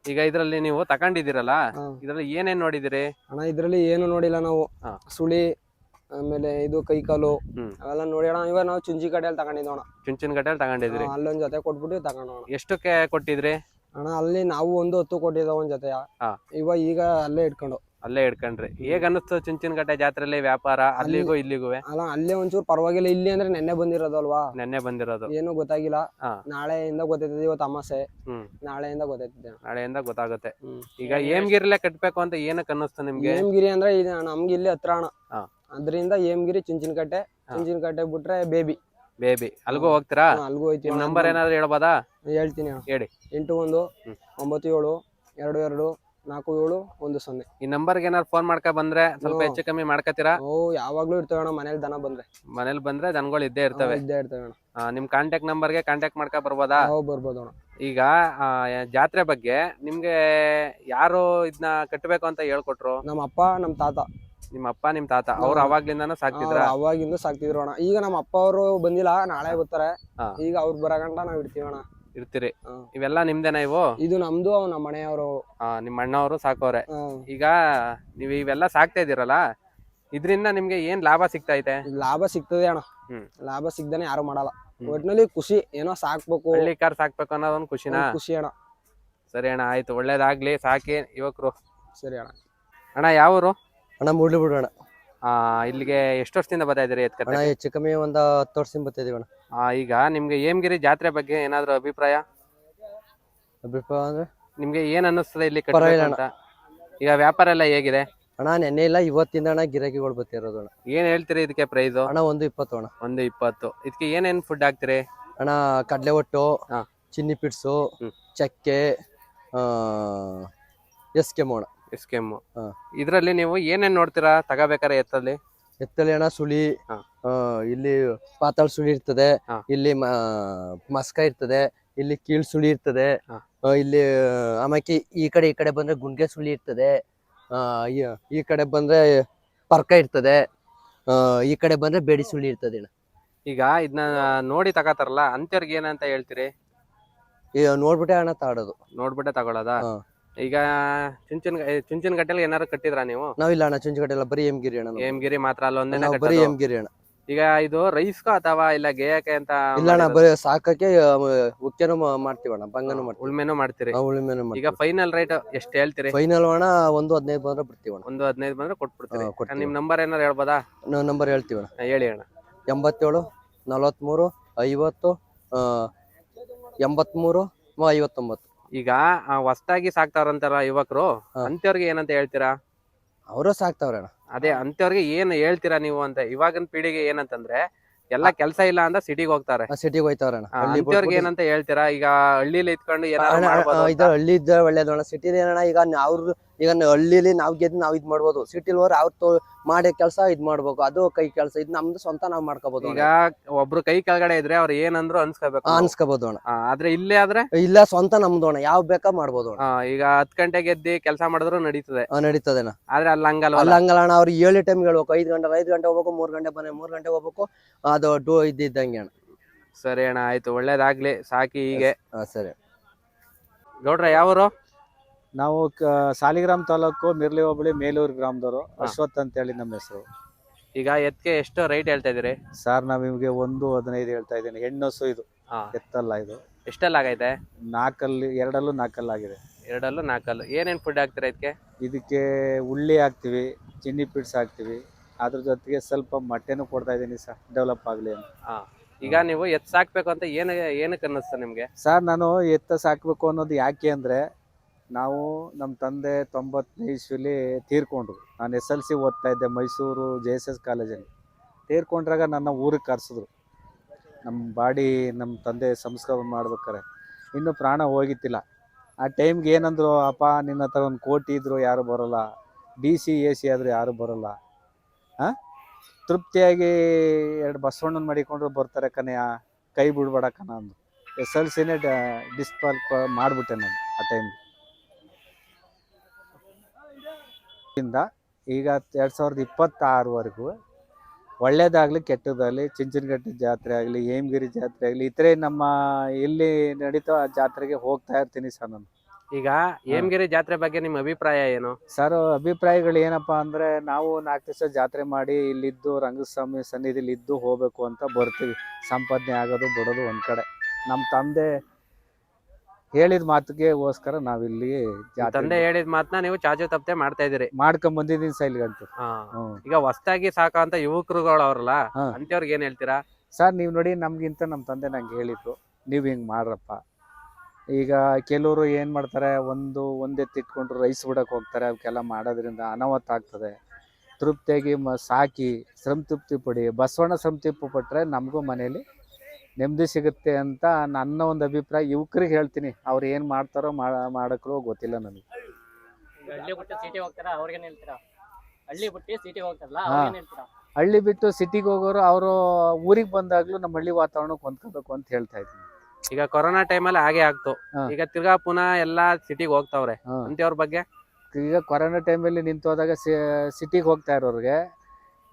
ಈಗ ಇದ್ರಲ್ಲಿ ನೀವು ತಕೊಂಡಿದ್ದೀರಲ್ಲ. ಇದ್ರಲ್ಲಿ ಏನೇನ್ ನೋಡಿದಿರಿ ಅಣ್ಣ ಇದ್ರಲ್ಲಿ ಏನು ನೋಡಿಲ್ಲ ನಾವು. ಸುಳಿ ಆಮೇಲೆ ಇದು ಕೈ ಕಾಲು. ಅವೆಲ್ಲ ನೋಡಿ ಅಣ್ಣ. ಇವಾಗ ನಾವು ಚುಂಚಿ ಕಡೆಯಲ್ಲಿ ತಗೊಂಡಿದ್ದೋಣ ಅಣ್ಣ. ಚುಂಚಿನ ಕಡೆಯಲ್ಲಿ ತಗೊಂಡಿದ್ರಿ ಅಲ್ಲೊಂದ್ ಜೊತೆ ಕೊಟ್ಬಿಟ್ಟು ತಗೊಂಡೋಣ ಎಷ್ಟಕ್ಕೆ ಕೊಟ್ಟಿದ್ರಿ? ಅಣ್ಣ ಅಲ್ಲಿ ನಾವು ಒಂದು ಹತ್ತು ಕೊಟ್ಟಿದ್ದ ಒಂದ್ ಜೊತೆ. ಇವಾಗ ಈಗ ಅಲ್ಲೇ ಇಟ್ಕೊಂಡು. ಅಲ್ಲೇ ಹಿಡ್ಕೊಂಡ್ರಿ ಹೇಗ್ ಅನ್ನಿಸ್ತು ಚುಂಚನಕಟ್ಟೆ ಜಾತ್ರೆಲಿ ವ್ಯಾಪಾರ? ಅಲ್ಲಿಗೂ ಇಲ್ಲಿಗೂ? ಅಲ್ಲ ಅಲ್ಲೇ ಒಂಚೂರು ಪರವಾಗಿಲ್ಲ. ಇಲ್ಲಿ ಅಂದ್ರೆ ನೆನ್ನೆ ಬಂದಿರೋದಲ್ವಾ ನೆನ್ನೆ ಬಂದಿರೋದು. ಏನು ಗೊತ್ತಾಗಿಲ್ಲ. ಹಾ. ನಾಳೆಯಿಂದ ಗೊತ್ತೈತದೆ ಇವತ್ತು ಅಮಾಸೆ. ಹ್ಮ್. ನಾಳೆಯಿಂದ ಗೊತ್ತಾಯ್ತದೆ ಅಣ್ಣ. ನಾಳೆಯಿಂದ ಗೊತ್ತಾಗುತ್ತೆ. ಈಗ ಏಮ್ಗಿರ್ಲೆ ಕಟ್ಬೇಕು ಅಂತ ಏನಕ್ಕೆ ಅನ್ನಿಸ್ತು ನಿಮ್ಗೆ? ಹೇಮಗಿರಿ ಅಂದ್ರೆ ಇದು ನಮ್ಗೆ ಇಲ್ಲಿ ಹತ್ರ ಅಣ್ಣ ಹಾ. ಅದರಿಂದ ಹೇಮಗಿರಿ ಚುಂಚಿನಕಟ್ಟೆ. ಚುಂಚಿನಕಟ್ಟೆ ಬಿಟ್ರೆ ಬೇಬಿ. ಬೇಬಿ. ಅಲ್ಗೂ ಹೋಗ್ತೀರಾ? ಅಲ್ಗೂ ಹೋಯ್ತೀವಿ ನಿಮ್ ನಂಬರ್ ಏನಾದ್ರು ಹೇಳ್ಬೋದಾ? ಹೇಳ್ತೀನಿ ಅಣ್ಣ. ಹೇಳಿ. ಎಂಟು ಒಂದು. ಒಂಬತ್ತು ಏಳು ಎರಡು ಎರಡು ನಾಲ್ಕು ಏಳು ಒಂದು ಸೊನ್ನೆ. ಈ ನಂಬರ್ಗೆ ಏನಾದ್ರು ಫೋನ್ ಮಾಡ್ಕೊ ಬಂದ್ರೆ ಸ್ವಲ್ಪ ಹೆಚ್ಚು ಕಮ್ಮಿ ಮಾಡ್ಕತ್ತೀರಾ ಓ ಯಾವಾಗ್ಲೂ ಇರ್ತೇವೆ ಅಣ್ಣ ಮನೇಲಿ ದನ ಬಂದ್ರೆ. ಮನೇಲಿ ಬಂದ್ರೆ ದನಗಳು ಇದ್ದೇ ಇರ್ತವೆ. ಇದ್ದೇ ಇರ್ತವೆ ಅಣ್ಣ. ಆ, ನಿಮ್ ಕಾಂಟ್ಯಾಕ್ಟ್ ನಂಬರ್ಗೆ ಕಾಂಟ್ಯಾಕ್ಟ್ ಮಾಡ್ಕೊ ಬರ್ಬೋದಾ? ನಾವು ಬರ್ಬೋದು ಅಣ್ಣ. ಈಗ ಆ, ಜಾತ್ರೆ ಬಗ್ಗೆ ನಿಮ್ಗೆ ಯಾರು ಇದನ್ನ ಕಟ್ಟಬೇಕು ಅಂತ ಹೇಳ್ಕೊಟ್ರು? ನಮ್ಮ ಅಪ್ಪ ನಮ್ಮ ತಾತ. ನಿಮ್ಮ ಅಪ್ಪ ನಿಮ್ ತಾತ ಅವ್ರು ಅವಾಗ್ಲಿಂದ ಸಾಕ್ತಿದ್ರು? ಸಾಕ್ತಿದ್ರ ಅವಾಗಿಂದ ಸಾಕ್ತಿದ್ರು ಅಣ್ಣ. ಈಗ ನಮ್ಮ ಅಪ್ಪ ಅವರು ಬಂದಿಲ್ಲ ನಾಳೆ ಬರ್ತಾರೆ. ಹಾ. ಈಗ ಅವ್ರು ಬರಗಂಟ ನಾವ್ ಇಡ್ತೀವಿ ಅಣ್ಣ. ಇರ್ತೀರಿ. ಇವೆಲ್ಲ ನಿಮ್ದೇನಾ ಇವು? ಇದು ನಮ್ದು ಅವ್ ನಮ್ಮ ಮನೆಯವರು. ಆ, ನಿಮ್ಮ ಅಣ್ಣವರು ಸಾಕೋರೆ ಈಗ ನೀವು ಇವೆಲ್ಲ ಸಾಕ್ತಾ ಇದೀರಲ್ಲ ಇದರಿಂದ ನಿಮ್ಗೆ ಏನ್ ಲಾಭ ಐತೆ? ಲಾಭ ಸಿಗ್ತದೆ ಅಣ್ಣ. ಹ್ಮ್. ಲಾಭ ಸಿಗ್ದೇನೆ ಯಾರು ಮಾಡಲ್ಲ. ಒಟ್ನಲ್ಲಿ ಖುಷಿ ಏನೋ ಸಾಕ್ಬೇಕು. ಹಳ್ಳಿ ಕಾರ್ ಸಾಕ್ಬೇಕು ಅನ್ನೋದೊಂದು ಖುಷಿನಾ? ಒಂದ್ ಖುಷಿ ಅಣ್ಣ. ಸರಿ ಅಣ್ಣ ಆಯ್ತು. ಒಳ್ಳೇದಾಗ್ಲಿ. ಸಾಕಿ ಯುವಕರು. ಸರಿ ಅಣ್ಣ. ಅಣ್ಣ ಯಾವೂರು? ಅಣ್ಣ ಮೂಡ್ಲಿ ಬಿಡೋಣ ಅಣ್ಣ. ಇಲ್ಲಿಗೆ ಎಷ್ಟು ವರ್ಷದಿಂದ ಬರ್ತಾ ಇದ್ದೀರಿ ಅಣ್ಣ ಹೆಚ್ಚು ಕಮ್ಮಿ ಒಂದು ಹತ್ತು ವರ್ಷದಿಂದ ಅಣ್ಣ. ಆ ಈಗ ನಿಮ್ಗೆ ಹೇಮಗಿರಿ ಜಾತ್ರೆ ಬಗ್ಗೆ ಏನಾದ್ರು ಅಭಿಪ್ರಾಯ? ಅಭಿಪ್ರಾಯ ಅಂದ್ರೆ? ನಿಮ್ಗೆ ಏನ್ ಅನ್ನಿಸ್ತದೆ ಇಲ್ಲಿ ಕಟ್ಬೇಕು ಪರವಾಗಿಲ್ಲ ಅಂತ? ಈಗ ವ್ಯಾಪಾರ ಎಲ್ಲ ಹೇಗಿದೆ? ಅಣ್ಣ ನೆನ್ನೆ ಇಲ್ಲ ಇವತ್ತಿಂದ ಅಣ್ಣ ಗಿರಾಕಿಗಳು ಬರ್ತಿರೋದು ಅಣ್ಣ. ಏನ್ ಹೇಳ್ತೀರಿ ಇದಕ್ಕೆ ಪ್ರೈಸ್ ಅಣ್ಣ ಒಂದು ಇಪ್ಪತ್ತು ಅಣ್ಣ. ಒಂದು ಇಪ್ಪತ್ತು. ಇದಕ್ಕೆ ಏನೇನ್ ಫುಡ್ ಹಾಕ್ತೀರಿ? ಅಣ್ಣ ಕಡಲೆ ಒಟ್ಟು ಹಾ. ಚಿನ್ನಿ ಪಿಡ್ಸು ಹ್ಮ್. ಚಕ್ಕೆ ಆ ಕೆ ಅಣ್ಣ ಸ್ಕೆಮ್ಮು ಇದರಲ್ಲಿ ನೀವು ಏನೇನ್ ನೋಡ್ತೀರಾ ತಗೋಬೇಕಾರೆ ಎತ್ತಲ್ಲಿ? ಎತ್ತಲ್ಲಿ ಅಣ್ಣ ಸುಳಿ. ಆ, ಇಲ್ಲಿ ಪಾತಾಳ ಸುಳಿ ಇರ್ತದೆ ಇಲ್ಲಿ ಮ- ಮಸ್ಕ ಇರ್ತದೆ ಇಲ್ಲಿ ಕೀಳ್ ಸುಳಿ ಇರ್ತದೆ ಹಾ. ಆ, ಇಲ್ಲಿ ಆಮೇಲೆ ಈ ಕಡೆ ಈ ಕಡೆ ಬಂದ್ರೆ ಗುಂಡ್ಗೆ ಸುಳಿ ಇರ್ತದೆ ಆ, ಈ- ಈ ಕಡೆ ಬಂದ್ರೆ ಪರ್ಕ ಇರ್ತದೆ ಆ, ಈ ಕಡೆ ಬಂದ್ರೆ ಬೇಡಿ ಸುಳಿ ಇರ್ತದೆ ಅಣ್ಣ. ಈಗ ಇದನ್ನ ನೋಡಿ ತಗೋತಾರಲ್ಲ ಅಂತವ್ರಿಗೆ ಏನಂತ ಹೇಳ್ತೀರಿ? ನೋಡ್ಬಿಟ್ಟೆ ಅಣ್ಣ ತಾಡೋದು. ನೋಡ್ಬಿಟ್ಟೆ ತಗೊಳ್ಳೋದಾ ಹಾ. ಈಗ ಚುಂಚನ್ ಚುಂಚನ್ ಗಟ್ಟೆಲಿ ಏನಾರು ಕಟ್ಟಿದ್ರಾ ನೀವು? ನಾವಿಲ್ಲ ಅಣ್ಣ ಚುಂಚುಕಟ್ಟೆ ಎಲ್ಲ ಬರೀ ಎಮ್ಗಿರಿ ಅಣ್ಣ. ಹೇಮಗಿರಿ ಮಾತ್ರ ಅಲ್ಲೊಂದೇನೆ ನಾವು ಬರೀ? ಎಮ್ಗಿರಿ ಅಣ್ಣ. ಈಗ ಇದು ರೈಸ್ಕೋ ಅಥವಾ ಇಲ್ಲ ಗೇಯಕ್ಕೆ ಅಂತ ಇಲ್ಲ ಅಣ್ಣ ಮಾಡಿರೋದು? ಬರೀ ಸಾಕಕ್ಕೆ ಉಕ್ಕೇನು ಮಾಡ್ತೀವಣ್ಣ ಬಂಗನು ಮಾಡ್ತೀವಿ. ಉಳ್ಮೆನೂ ಮಾಡ್ತೀರಿ. ಉಳ್ಮೆನು ಉಳುಮೆನೂ ಈಗ ಮಾಡ್ತೀವಿ. ಫೈನಲ್ ರೇಟ್ ಎಷ್ಟು ಹೇಳ್ತೀರಿ? ಫೈನಲ್ ಅಣ್ಣ ಒಂದು ಹದಿನೈದು ಬಂದ್ರೆ ಬಿಡ್ತೀವಣ್ಣ ಒಂದು ಹದಿನೈದು ಬಂದ್ರೆ ಕೊಟ್ಬಿಡ್ತೀರಿ. ಹಾ, ಕೊಡ್ತೀವಿ. ನಿಮ್ ನಂಬರ್ ಏನಾರು ಹೇಳ್ಬೋದಾ? ನಾವು ನಂಬರ್ ಹೇಳ್ತೀವಣ್ಣ ಹಾ, ಹೇಳಿ ಅಣ್ಣ. ಎಂಬತ್ತೇಳು ನಲವತ್ತ್ಮೂರು ಐವತ್ತು ಆ, ಎಂಬತ್ಮೂರು ಮ- ಐವತ್ತೊಂಬತ್ತು. ಈಗ ಹೊಸದಾಗಿ ಸಾಕ್ತಾವ್ರಂತಾರ ಯುವಕರು. ಅಂತವ್ರಿಗೆ ಏನಂತ ಹೇಳ್ತೀರಾ? ಅವರು ಸಾಕ್ತಾವ್ರೆ ಅಣ್ಣ ಅದೇ ಅಂತವ್ರಿಗೆ ಏನ್ ಹೇಳ್ತೀರಾ ನೀವು ಅಂತ? ಇವಾಗಿನ ಪೀಳಿಗೆ ಏನಂತಂದ್ರೆ ಎಲ್ಲಾ ಕೆಲಸ ಇಲ್ಲ ಅಂತ ಸಿಟಿಗೆ ಹೋಗ್ತಾರೆ. ಸಿಟಿಗೆ ಹೋಯ್ತಾವ್ರೆ ಅಣ್ಣ ಅಂತವ್ರಿಗೆ ಏನಂತ ಹೇಳ್ತೀರಾ? ಈಗ ಹಳ್ಳಿಲಿ ಇದ್ಕೊಂಡು ಏನಾದ್ರು. ಇದು ಹಳ್ಳಿ ಇದ್ದ ಒಳ್ಳೇದು ಅಣ್ಣ. ಸಿಟಿ ಏನಣ್ಣ ಈಗ ಅವ್ರು ಈಗ ಹಳ್ಳಿಲಿ ನಾವ್ ಗೆದ್ದು ನಾವ್ ಇದ್ ಮಾಡ್ಬೋದು. ಸಿಟಿಲ್ ಹೋದ್ರೆ ಅವ್ರು ಮಾಡೋ ಕೆಲಸ ಇದ್ ಮಾಡ್ಬೇಕು. ಅದು ಕೈ ಕೆಲಸ. ಇದು ನಮ್ದು ಸ್ವಂತ ನಾವ್ ಮಾಡ್ಕೋಬಹುದು ಈಗ ಒಬ್ರು ಕೈ ಕೆಳಗಡೆ ಇದ್ರೆ ಅವ್ರು ಏನಂದ್ರು ಅನ್ಸ್ಕೋಬೇಕು. ಅನ್ಸ್ಕೋಬಹುದು ಅಣ್ಣ. ಆದ್ರೆ ಇಲ್ಲೇ ಆದ್ರೆ? ಇಲ್ಲ ಸ್ವಂತ ನಮ್ದು ಅಣ್ಣ. ಯಾವ್ ಬೇಕಾ ಮಾಡ್ಬೋದು ಈಗ ಹತ್ ಗಂಟೆಗೆ ಗೆದ್ದಿ ಕೆಲಸ ಮಾಡಿದ್ರು ನಡೀತದೆ. ನಡೀತದೆ ಆದ್ರೆ ಅಲ್ಲಿ ಹಂಗಲ್ಲ ಅಲ್ಲಿ ಹಂಗಲ್ಲ ಅಣ್ಣ. ಅವ್ರು ಏಳು ಟೈಮ್ ಹೇಳ್ಬೇಕು ಐದ್ ಗಂಟೆ ಐದ್ ಗಂಟೆ ಹೋಗ್ಬೇಕು ಮೂರ್ ಗಂಟೆ ಬನ್ನಿ ಮೂರ್ ಗಂಟೆ ಹೋಗ್ಬೇಕು. ಅದು ಡೋ ಇದ್ದಿದ್ದಂಗೆ ಅಣ್ಣ. ಸರಿ ಅಣ್ಣ ಆಯ್ತು. ಒಳ್ಳೇದಾಗ್ಲಿ. ಸಾಕಿ ಹೀಗೆ. ಹಾ, ಸರಿ. ಗೌಡ್ರ ಯಾವರು? ನಾವು ಕ- ಸಾಲಿಗ್ರಾಮ್ ತಾಲೂಕು ಮಿರ್ಲಿ ಹೋಬಳಿ ಮೇಲೂರು ಗ್ರಾಮದವರು. ಅಶ್ವಥ್ ಅಂತೇಳಿ ನಮ್ಮ ಹೆಸರು. ಈಗ ಎತ್ತಿಗೆ ಎಷ್ಟು ರೈಟ್ ಹೇಳ್ತಾ ಇದೀರಿ ಸರ್ ನಾವು ನಿಮಗೆ ಒಂದು ಹದಿನೈದು ಹೇಳ್ತಾ ಇದ್ದೀನಿ. ಹೆಣ್ಣಸು ಇದು. ಹಾ. ಎತ್ತಲ್ಲ ಇದು. ಎಷ್ಟೆಲ್ಲ ಆಗೈತೆ? ನಾಲ್ಕಲ್ಲಿ ಎರಡಲ್ಲೂ ನಾಲ್ಕಲ್ಲಾಗಿದೆ ಎರಡಲ್ಲೂ ನಾಲ್ಕಲ್ಲು ಏನೇನ್ ಫುಡ್ ಹಾಕ್ತೀರಾ ಇದಕ್ಕೆ ಇದಕ್ಕೆ ಉಳ್ಳಿ ಹಾಕ್ತಿವಿ ಚಿನ್ನಿ ಪಿಡ್ಸ್ ಹಾಕ್ತಿವಿ. ಅದ್ರ ಜೊತೆಗೆ ಸ್ವಲ್ಪ ಮೊಟ್ಟೆನೂ ಕೊಡ್ತಾ ಇದ್ದೀನಿ ಸರ್ ಡೆವಲಪ್ ಆಗಲಿ ಅಂತ. ಹಾ. ಈಗ ನೀವು ಎತ್ ಸಾಕ್ಬೇಕು ಅಂತ ಏನು ಏನಕ್ಕೆ ಅನ್ನಿಸ್ತ ನಿಮ್ಗೆ? ಸರ್ ನಾನು ಎತ್ತ ಸಾಕಬೇಕು ಅನ್ನೋದು ಯಾಕೆ ಅಂದರೆ ನಾವು ನಮ್ಮ ತಂದೆ ತೊಂಬತ್ತನೇ ಇಸ್ವಿಲಿ ತೀರ್ಕೊಂಡ್ರು. ನಾನು ಎಸ್ ಎಲ್ ಸಿ ಓದ್ತಾ ಇದ್ದೆ ಮೈಸೂರು ಜೆ ಎಸ್ ಎಸ್ ಕಾಲೇಜಲ್ಲಿ. ತೀರ್ಕೊಂಡ್ರಾಗ ನನ್ನ ಊರಿಗೆ ಕರೆಸಿದ್ರು. ನಮ್ಮ ಬಾಡಿ ನಮ್ಮ ತಂದೆ ಸಂಸ್ಕಾರ ಮಾಡ್ಬೇಕಾರೆ. ಇನ್ನೂ ಪ್ರಾಣ ಹೋಗಿತ್ತಿಲ್ಲ. ಆ ಟೈಮ್ಗೆ ಏನಂದ್ರು, ಅಪ್ಪ, ನಿನ್ನ ಹತ್ರ ಒಂದು ಕೋಟಿ ಇದ್ರು ಯಾರು ಬರೋಲ್ಲ. ಡಿ ಸಿ, ಎ ಸಿ ಆದರೂ ಯಾರು ಬರೋಲ್ಲ. ಹಾಂ ತೃಪ್ತಿಯಾಗಿ ಎರಡು ಬಸವಣ್ಣನ ಮಡಿಕೊಂಡ್ರು ಬರ್ತಾರೆ ಕನೆಯ ಕೈ ಬಿಡ್ಬೇಡ ಕಣ ಅಂದ್ರು. ಎಸ್ ಎಲ್ ಸಿನೇ ಡಿಸ್ಪಾಲ್ ಮಾಡಿಬಿಟ್ಟೆ ನಾನು ಆ ಟೈಮ್ ಇಂದ ಈಗ ಎರಡು ಸಾವಿರದ ಇಪ್ಪತ್ತಾರವರೆಗೂ ಒಳ್ಳೆಯದಾಗಲಿ ಕೆಟ್ಟದಾಗಲಿ ಚಿಂಚನಗಟ್ಟೆ ಜಾತ್ರೆ ಆಗಲಿ ಹೇಮಗಿರಿ ಜಾತ್ರೆ ಆಗಲಿ ಇತರೆ ನಮ್ಮ ಇಲ್ಲಿ ನಡೀತೋ ಆ ಜಾತ್ರೆಗೆ ಹೋಗ್ತಾ ಇರ್ತೀನಿ ಸರ್ ನಾನು. ಈಗ ಹೇಮಗಿರಿ ಜಾತ್ರೆ ಬಗ್ಗೆ ನಿಮ್ಮ ಅಭಿಪ್ರಾಯ ಏನು? ಸರ್ ಅಭಿಪ್ರಾಯಗಳು ಏನಪ್ಪ ಅಂದರೆ ನಾವು ನಾಲ್ಕು ದಿವಸ ಜಾತ್ರೆ ಮಾಡಿ ಇಲ್ಲಿದ್ದು ರಂಗಸ್ವಾಮಿ ಸನ್ನಿಧಿಲಿ ಇದ್ದು ಹೋಗಬೇಕು ಅಂತ ಬರ್ತೀವಿ. ಸಂಪಾದನೆ ಆಗೋದು ಬಿಡೋದು ಒಂದು ಕಡೆ. ನಮ್ಮ ತಂದೆ ಹೇಳಿದ ಮಾತಿಗೆಗೋಸ್ಕರ ನಾವಿಲ್ಲಿ ಜಾತ್ರೆ ತಂದೆ ಹೇಳಿದ ಮಾತನ್ನ ನೀವು ಚಾಚು ತಪ್ಪದೆ ಮಾಡ್ತಾ ಇದೀರಿ ಮಾಡ್ಕೊಂಡ್ ಬಂದಿದ್ದೀನಿ ಸರ್ ಇಲ್ಲಿಗಂತೂ ಹಾ. ಹ್ಞೂ. ಈಗ ಹೊಸದಾಗಿ ಸಾಕಂತ ಯುವಕರುಗಳು ಅವ್ರಲ್ಲ ಹಾ. ಅಂತವ್ರಿಗೆ ಏನ್ ಹೇಳ್ತೀರಾ? ಸರ್ ನೀವು ನೋಡಿ ನಮ್ಗಿಂತ ನಮ್ಮ ತಂದೆ ನಂಗೆ ಹೇಳಿದ್ರು ನೀವು ಹಿಂಗೆ ಮಾಡ್ರಪ್ಪ. ಈಗ ಕೆಲವರು ಏನು ಮಾಡ್ತಾರೆ ಒಂದು ಒಂದೇ ತಿಟ್ಕೊಂಡು ರೈಸ್ ಬಿಡಕ್ಕೆ ಹೋಗ್ತಾರೆ ಅವಕ್ಕೆಲ್ಲ ಮಾಡೋದ್ರಿಂದ ಅನಾಹುತ ಆಗ್ತದೆ. ತೃಪ್ತಿಯಾಗಿ ಮ ಸಾಕಿ ಸಂತೃಪ್ತಿ ಪಡಿ ಬಸವಣ್ಣ ಸಂತೃಪ್ತಿ ಪಟ್ಟರೆ ನಮಗೂ ಮನೇಲಿ ನೆಮ್ಮದಿ ಸಿಗುತ್ತೆ ಅಂತ ನನ್ನ ಒಂದು ಅಭಿಪ್ರಾಯ. ಯುವಕರಿಗೆ ಹೇಳ್ತೀನಿ ಅವ್ರು ಏನು ಮಾಡ್ತಾರೋ ಮಾಡಕ್ಕೋ ಗೊತ್ತಿಲ್ಲ ನನಗೆ. ಹಳ್ಳಿ ಬಿಟ್ಟು ಸಿಟಿ ಹೋಗ್ತಾರ? ಅವ್ರಿಗೇನ್ ಹೇಳ್ತೀರಾ? ಹಳ್ಳಿ ಬಿಟ್ಟು ಸಿಟಿ ಹೋಗ್ತಾರಲ್ಲ ಹಾ. ಅವ್ರಿಗೇನ್ ಹೇಳ್ತೀರಾ? ಹಳ್ಳಿ ಬಿಟ್ಟು ಸಿಟಿಗೆ ಹೋಗೋರು ಅವರು ಊರಿಗೆ ಬಂದಾಗ್ಲೂ ನಮ್ಮ ಹಳ್ಳಿ ವಾತಾವರಣಕ್ಕೆ ಹೊಂದ್ಕೋಬೇಕು ಅಂತ ಹೇಳ್ತಾ ಇದ್ದೀನಿ. ಈಗ ಕೊರೋನಾ ಟೈಮಲ್ಲಿ ಹಾಗೆ ಆಗ್ತು. ಈಗ ತಿರ್ಗಾ ಪುನಃ ಎಲ್ಲಾ ಸಿಟಿಗೆ ಹೋಗ್ತಾವ್ರೆ. ಅಂತ ಅವ್ರ ಬಗ್ಗೆ? ಈಗ ಕೊರೋನಾ ಟೈಮಲ್ಲಿ ನಿಂತು ಹೋದಾಗ ಸಿಟಿಗೆ ಹೋಗ್ತಾ ಇರೋರಿಗೆ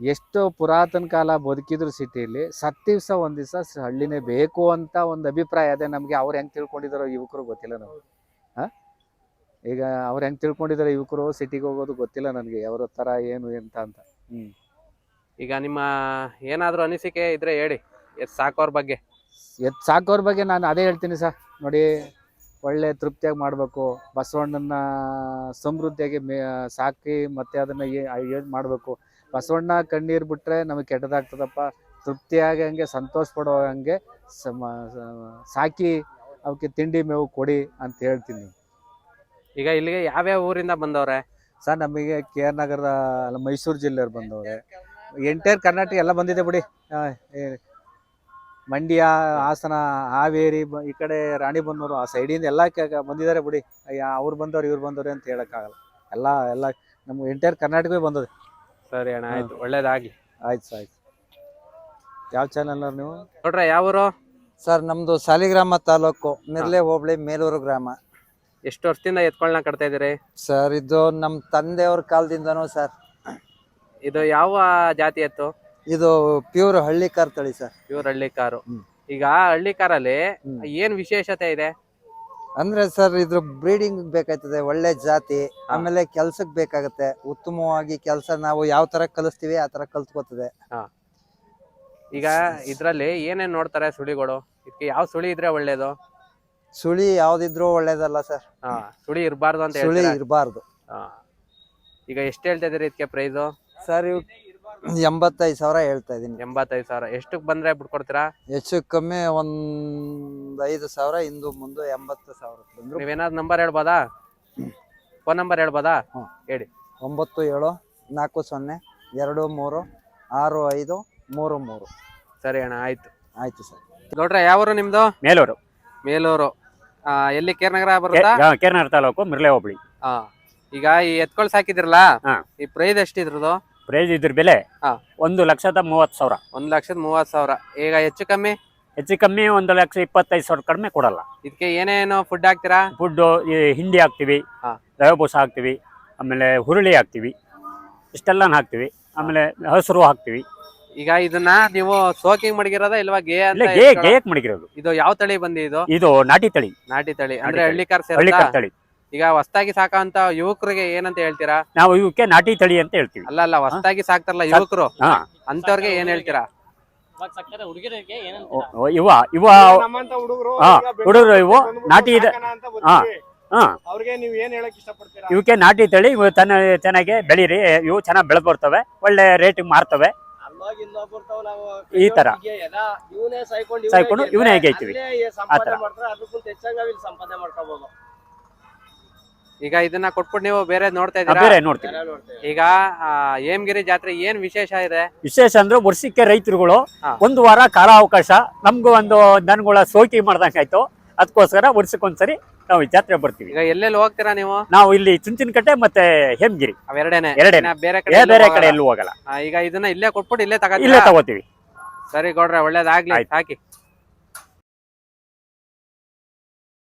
ಎಷ್ಟು ಪುರಾತನ ಕಾಲ ಬದುಕಿದ್ರು ಸಿಟಿಲಿ ಸತ್ ದಿವಸ ಒಂದು ದಿವಸ ಹಳ್ಳಿನೇ ಬೇಕು ಅಂತ ಒಂದು ಅಭಿಪ್ರಾಯ. ಅದೇ ನಮಗೆ ಅವ್ರು ಹೆಂಗೆ ತಿಳ್ಕೊಂಡಿದಾರೋ ಯುವಕರು ಗೊತ್ತಿಲ್ಲ ನಮಗೆ. ಹಾಂ? ಈಗ ಅವ್ರು ಹೆಂಗೆ ತಿಳ್ಕೊಂಡಿದ್ದಾರೆ ಯುವಕರು ಸಿಟಿಗೆ ಹೋಗೋದು ಗೊತ್ತಿಲ್ಲ ನನಗೆ ಅವರ ಥರ ಏನು ಎಂತ ಅಂತ. ಹ್ಞೂ ಈಗ ನಿಮ್ಮ ಏನಾದರೂ ಅನಿಸಿಕೆ ಇದ್ರೆ ಹೇಳಿ ಎತ್ ಸಾಕೋರ್ ಬಗ್ಗೆ? ಎತ್ ಸಾಕೋರ್ ಬಗ್ಗೆ ನಾನು ಅದೇ ಹೇಳ್ತೀನಿ ಸರ್. ನೋಡಿ ಒಳ್ಳೆ ತೃಪ್ತಿಯಾಗಿ ಮಾಡಬೇಕು. ಬಸವಣ್ಣನ ಸಮೃದ್ಧಿಯಾಗಿ ಮೇ ಸಾಕಿ ಮತ್ತೆ ಅದನ್ನು ಏನು ಮಾಡಬೇಕು. ಬಸವಣ್ಣ ಕಣ್ಣೀರು ಬಿಟ್ರೆ ನಮಗೆ ಕೆಟ್ಟದಾಗ್ತದಪ್ಪ. ತೃಪ್ತಿಯಾಗಿ ಹಂಗೆ ಸಂತೋಷ ಪಡೋ ಹಂಗೆ ಸಮ ಸಾಕಿ ಅವಕ್ಕೆ ತಿಂಡಿ ಮೇವು ಕೊಡಿ ಅಂತ ಹೇಳ್ತೀನಿ. ಈಗ ಇಲ್ಲಿಗೆ ಯಾವ್ಯಾವ ಊರಿಂದ ಬಂದವ್ರೆ? ಸರ್ ನಮಗೆ ಕೆ ಆರ್ ನಗರದ ಅಲ್ಲ ಮೈಸೂರು ಜಿಲ್ಲೆಯವ್ರು ಬಂದವ್ರೆ. ಎಂಟೈರ್ ಕರ್ನಾಟಕ ಎಲ್ಲ ಬಂದಿದೆ ಬಿಡಿ. ಆ, ಏ, ಮಂಡ್ಯ ಹಾಸನ ಹಾವೇರಿ ಬ- ಈ ಕಡೆ ರಾಣಿಬೆನ್ನೂರು ಆ ಸೈಡಿಂದ ಎಲ್ಲ ಕೆ- ಬಂದಿದ್ದಾರೆ ಬಿಡಿ. ಅಯ್ಯ ಅವ್ರು ಬಂದವ್ರು ಇವ್ರು ಬಂದವ್ರು ಅಂತ ಹೇಳೋಕ್ಕಾಗಲ್ಲ. ಎಲ್ಲ ಎಲ್ಲ ನಮ್ಮ ಎಂಟೈರ್ ಕರ್ನಾಟಕವೇ ಬಂದದೆ. ಸರಿ ಅಣ್ಣ ಆಯ್ತು. ಒಳ್ಳೇದಾಗ್ಲಿ ಆಯ್ತು ಸರ್ ಆಯ್ತು. ಯಾವ ಚಾನಲ್ ನೀವು? ನೋಡ್ರ ಯಾವ ಊರು? ಸರ್ ನಮ್ದು ಸಾಲಿಗ್ರಾಮ ತಾಲೂಕು ಮಿರ್ಲೆ ಹೋಬಳಿ ಮೇಲೂರು ಗ್ರಾಮ. ಎಷ್ಟು ವರ್ಷದಿಂದ ಎತ್ಕೊಳ್ಳ ಕಟ್ತಾ ಇದೀರಿ ಸರ್ ಇದು ನಮ್ಮ ತಂದೆಯವ್ರ ಕಾಲದಿಂದನೂ ಸರ್. ಇದು ಯಾವ ಜಾತಿ ಎತ್ತು? ಇದು ಪ್ಯೂರ್ ಹಳ್ಳಿ ಕಾರ್ ತಳಿ ಸರ್. ಪ್ಯೂರ್ ಹಳ್ಳಿ ಕಾರು. ಈಗ ಹಳ್ಳಿ ಕಾರಲ್ಲಿ. ಏನ್ ವಿಶೇಷತೆ ಇದೆ? ಅಂದ್ರೆ ಸರ್ ಇದ್ರ ಬ್ರೀಡಿಂಗ್ ಬೇಕಾಯ್ತದೆ ಒಳ್ಳೆ ಜಾತಿ ಆಮೇಲೆ ಕೆಲ್ಸಕ್ ಬೇಕಾಗತ್ತೆ. ಉತ್ತಮವಾಗಿ ಕೆಲಸ ನಾವು ಯಾವ ತರ ಕಲಿಸ್ತೀವಿ ಆ ತರ ಕಲ್ತ್ಕೋತದೆ. ಈಗ ಇದ್ರಲ್ಲಿ ಏನೇನ್ ನೋಡ್ತಾರೆ ಸುಳಿಗಳು? ಇದಕ್ಕೆ ಯಾವ ಸುಳಿ ಇದ್ರೆ ಒಳ್ಳೇದು? ಸುಳಿ ಯಾವ್ದಿದ್ರು ಒಳ್ಳೇದಲ್ಲ ಸರ್. ಹಾ ಸುಳಿ ಇರಬಾರ್ದು ಅಂತ ಸುಳಿ ಹೇಳ್ತೀರಾ? ಇರಬಾರ್ದು. ಹಾ. ಈಗ ಎಷ್ಟು ಹೇಳ್ತಾ ಇದೀರಿ ಇದಕ್ಕೆ ಪ್ರೈಸು ಸರ್ ಇವ್ ಎಂಬತ್ತೈದು ಸಾವಿರ ಹೇಳ್ತಾ ಇದೀನಿ. ಎಂಬತ್ತೈದು ಸಾವಿರ. ಎಷ್ಟಕ್ಕೆ ಬಂದ್ರೆ ಬಿಟ್ಕೊಡ್ತೀರಾ? ಹೆಚ್ಚು ಕಮ್ಮಿ ಒಂದ್ ಐದು ಸಾವಿರ ಹಿಂದೂ ಮುಂದೆ ಎಂಬತ್ತು ಸಾವಿರ ಬಂದ್ರು. ನೀವೇನಾದ್ರು ನಂಬರ್ ಹೇಳ್ಬೋದಾ? ಫೋನ್ ನಂಬರ್ ಹೇಳ್ಬೋದಾ? ಹೇಳಿ. ಒಂಬತ್ತು ಏಳು ನಾಲ್ಕು ಸೊನ್ನೆ ಎರಡು ಮೂರು ಆರು ಐದು ಮೂರು ಮೂರು. ಸರಿ ಅಣ್ಣ ಆಯ್ತು. ಆಯ್ತು ಸರ್. ನೋಡ್ರೆ ಯಾವೂರು ನಿಮ್ದು? ಮೇಲೂರು. ಮೇಲೂರು. ಆ, ಎಲ್ಲಿ ಕೇರ್ನಗರ ಬರುತ್ತಾ? ಕೇರ್ನಗರ ತಾಲೂಕು ಮಿರ್ಲೆ ಹೋಬಳಿ ಹಾ ಈಗ ಈ ಎತ್ಕೊಳ್ ಸಾಕಿದಿರಲ್ಲ? ಹಾ. ಈ ಪ್ರೈಸ್ ಎಷ್ಟಿದ್ರದು? ಪ್ರೈಸ್ ಇದ್ರ ಬೆಲೆ ಹಾ. ಒಂದು ಲಕ್ಷದ ಮೂವತ್ತು ಸಾವಿರ. ಒಂದ್ ಲಕ್ಷದ ಮೂವತ್ ಸಾವಿರ. ಈಗ ಹೆಚ್ಚು ಕಮ್ಮಿ? ಹೆಚ್ಚು ಕಮ್ಮಿ ಒಂದು ಲಕ್ಷ ಇಪ್ಪತ್ತೈದು ಸಾವಿರ ಕಡಿಮೆ ಕೊಡಲ್ಲ. ಇದಕ್ಕೆ ಏನೇನು ಫುಡ್ ಹಾಕ್ತೀರಾ? ಫುಡ್ ಹಿಂಡಿ ಹಾಕ್ತಿವಿ ಹಾ. ರವೆ ಬೂಸ ಹಾಕ್ತಿವಿ ಆಮೇಲೆ ಹುರುಳಿ ಹಾಕ್ತಿವಿ ಇಷ್ಟೆಲ್ಲ ಹಾಕ್ತಿವಿ ಆಮೇಲೆ ಹಸಿರು ಹಾಕ್ತಿವಿ. ಈಗ ಇದನ್ನ ನೀವು ಸೋಕಿಂಗ್ ಮಡಗಿರೋದ ಇಲ್ವಾ ಗೇ ಅಂತ ಇಲ್ಲ ಗೇ ಗೇಕ್ ಗೇಯಕ್ ಮಡಗಿರೋದು. ಇದು ಯಾವ ತಳಿ ಬಂದಿ ಇದು ಇದು ನಾಟಿ ತಳಿ. ನಾಟಿ ತಳಿ. ಅಂದ್ರೆ ತಳಿ. ಹಳ್ಳಿ ಕಾರ್ ಹಳ್ಳಿ? ತಳಿ. ಈಗ ಹೊಸದಾಗಿ ಸಾಕಂತ ಯುವಕರಿಗೆ ಏನಂತ ಹೇಳ್ತೀರಾ? ನಾವು ಇವಕ್ಕೆ ನಾಟಿ ತಳಿ ಅಂತ ಹೇಳ್ತೀವಿ. ಅಲ್ಲ ಅಲ್ಲ ಹೊಸದಾಗಿ ಸಾಕ್ತಾರಲ್ಲ ಯುವಕರು? ಹಾ. ಅಂತವ್ರಿಗೆ ಏನ್ ಹೇಳ್ತೀರಾ? ಓ- ಇವ ಇವ ಹಾ ಹುಡುಗರು ಇವು ನಾಟಿ ಇದೆ ಹಾ ಹಾ. ಅವ್ರಿಗೆ ನೀವು ಏನ್ ಹೇಳಕ್ ಇಷ್ಟಪಡ್ತೀರಾ? ಇವಕ್ಕೆ ನಾಟಿ ತಳಿ ಇವು ತನ್ನ ಚೆನ್ನಾಗಿ ಬೆಳೀರಿ ಇವು ಚೆನ್ನಾಗಿ ಬೆಳೆ ಬರ್ತವೆ ಒಳ್ಳೆ ರೇಟಿಗೆ ಮಾರ್ತವೆ. ಈ ತರ. ಸಾಯ್ಕೊಂಡು ಇವನೇ ಹೇಗೆ ಆ ತರ. ಈಗ ಇದನ್ನ ಕೊಟ್ಬಿಟ್ಟು ನೀವು ಬೇರೆ ನೋಡ್ತಾ ಇದ್ದೀರಾ? ಬೇರೆ ನೋಡ್ತೀವಿ ಈಗ ಆ, ಹೇಮಗಿರಿ ಜಾತ್ರೆ ಏನ್ ವಿಶೇಷ ಇದೆ? ವಿಶೇಷ ಅಂದ್ರೆ ವರ್ಷಕ್ಕೆ ರೈತರುಗಳು ಹಾ. ಒಂದು ವಾರ ಕಾಲಾವಕಾಶ ನಮ್ಗೂ ಒಂದು ದನಗಳ ಸೋಕಿ ಮಾಡ್ದಂಗಾಯ್ತು ಅದಕ್ಕೋಸ್ಕರ ವರ್ಷಕ್ಕೊಂದ್ಸರಿ ನಾವು ಈ ಜಾತ್ರೆ ಬರ್ತೀವಿ. ಈಗ ಎಲ್ಲೆಲ್ಲಿ ಹೋಗ್ತೀರಾ ನೀವು? ನಾವು ಇಲ್ಲಿ ಚುಂಚನಕಟ್ಟೆ ಮತ್ತೆ ಹೇಮಗಿರಿ. ಅವೆರಡೇನೆ. ಎರಡೇನೆ. ಇನ್ನ ಬೇರೆ ಏ ಕಡೆ ಬೇರೆ ಎಲ್ಲೂ ಕಡೆ ಹೋಗಲ್ಲ. ಎಲ್ಲೂ ಹೋಗಲ್ಲ. ಆ, ಈಗ ಇದನ್ನ ಇಲ್ಲೇ ಕೊಟ್ಬಿಟ್ಟು ಇಲ್ಲೇ ಇಲ್ಲೇ ತಗೋತೀರಾ ತಗೋತೀವಿ. ಸರಿ ಗೌಡ್ರೆ ಒಳ್ಳೇದಾಗ್ಲಿ. ಆಯ್ತು. ಹಾಕಿ.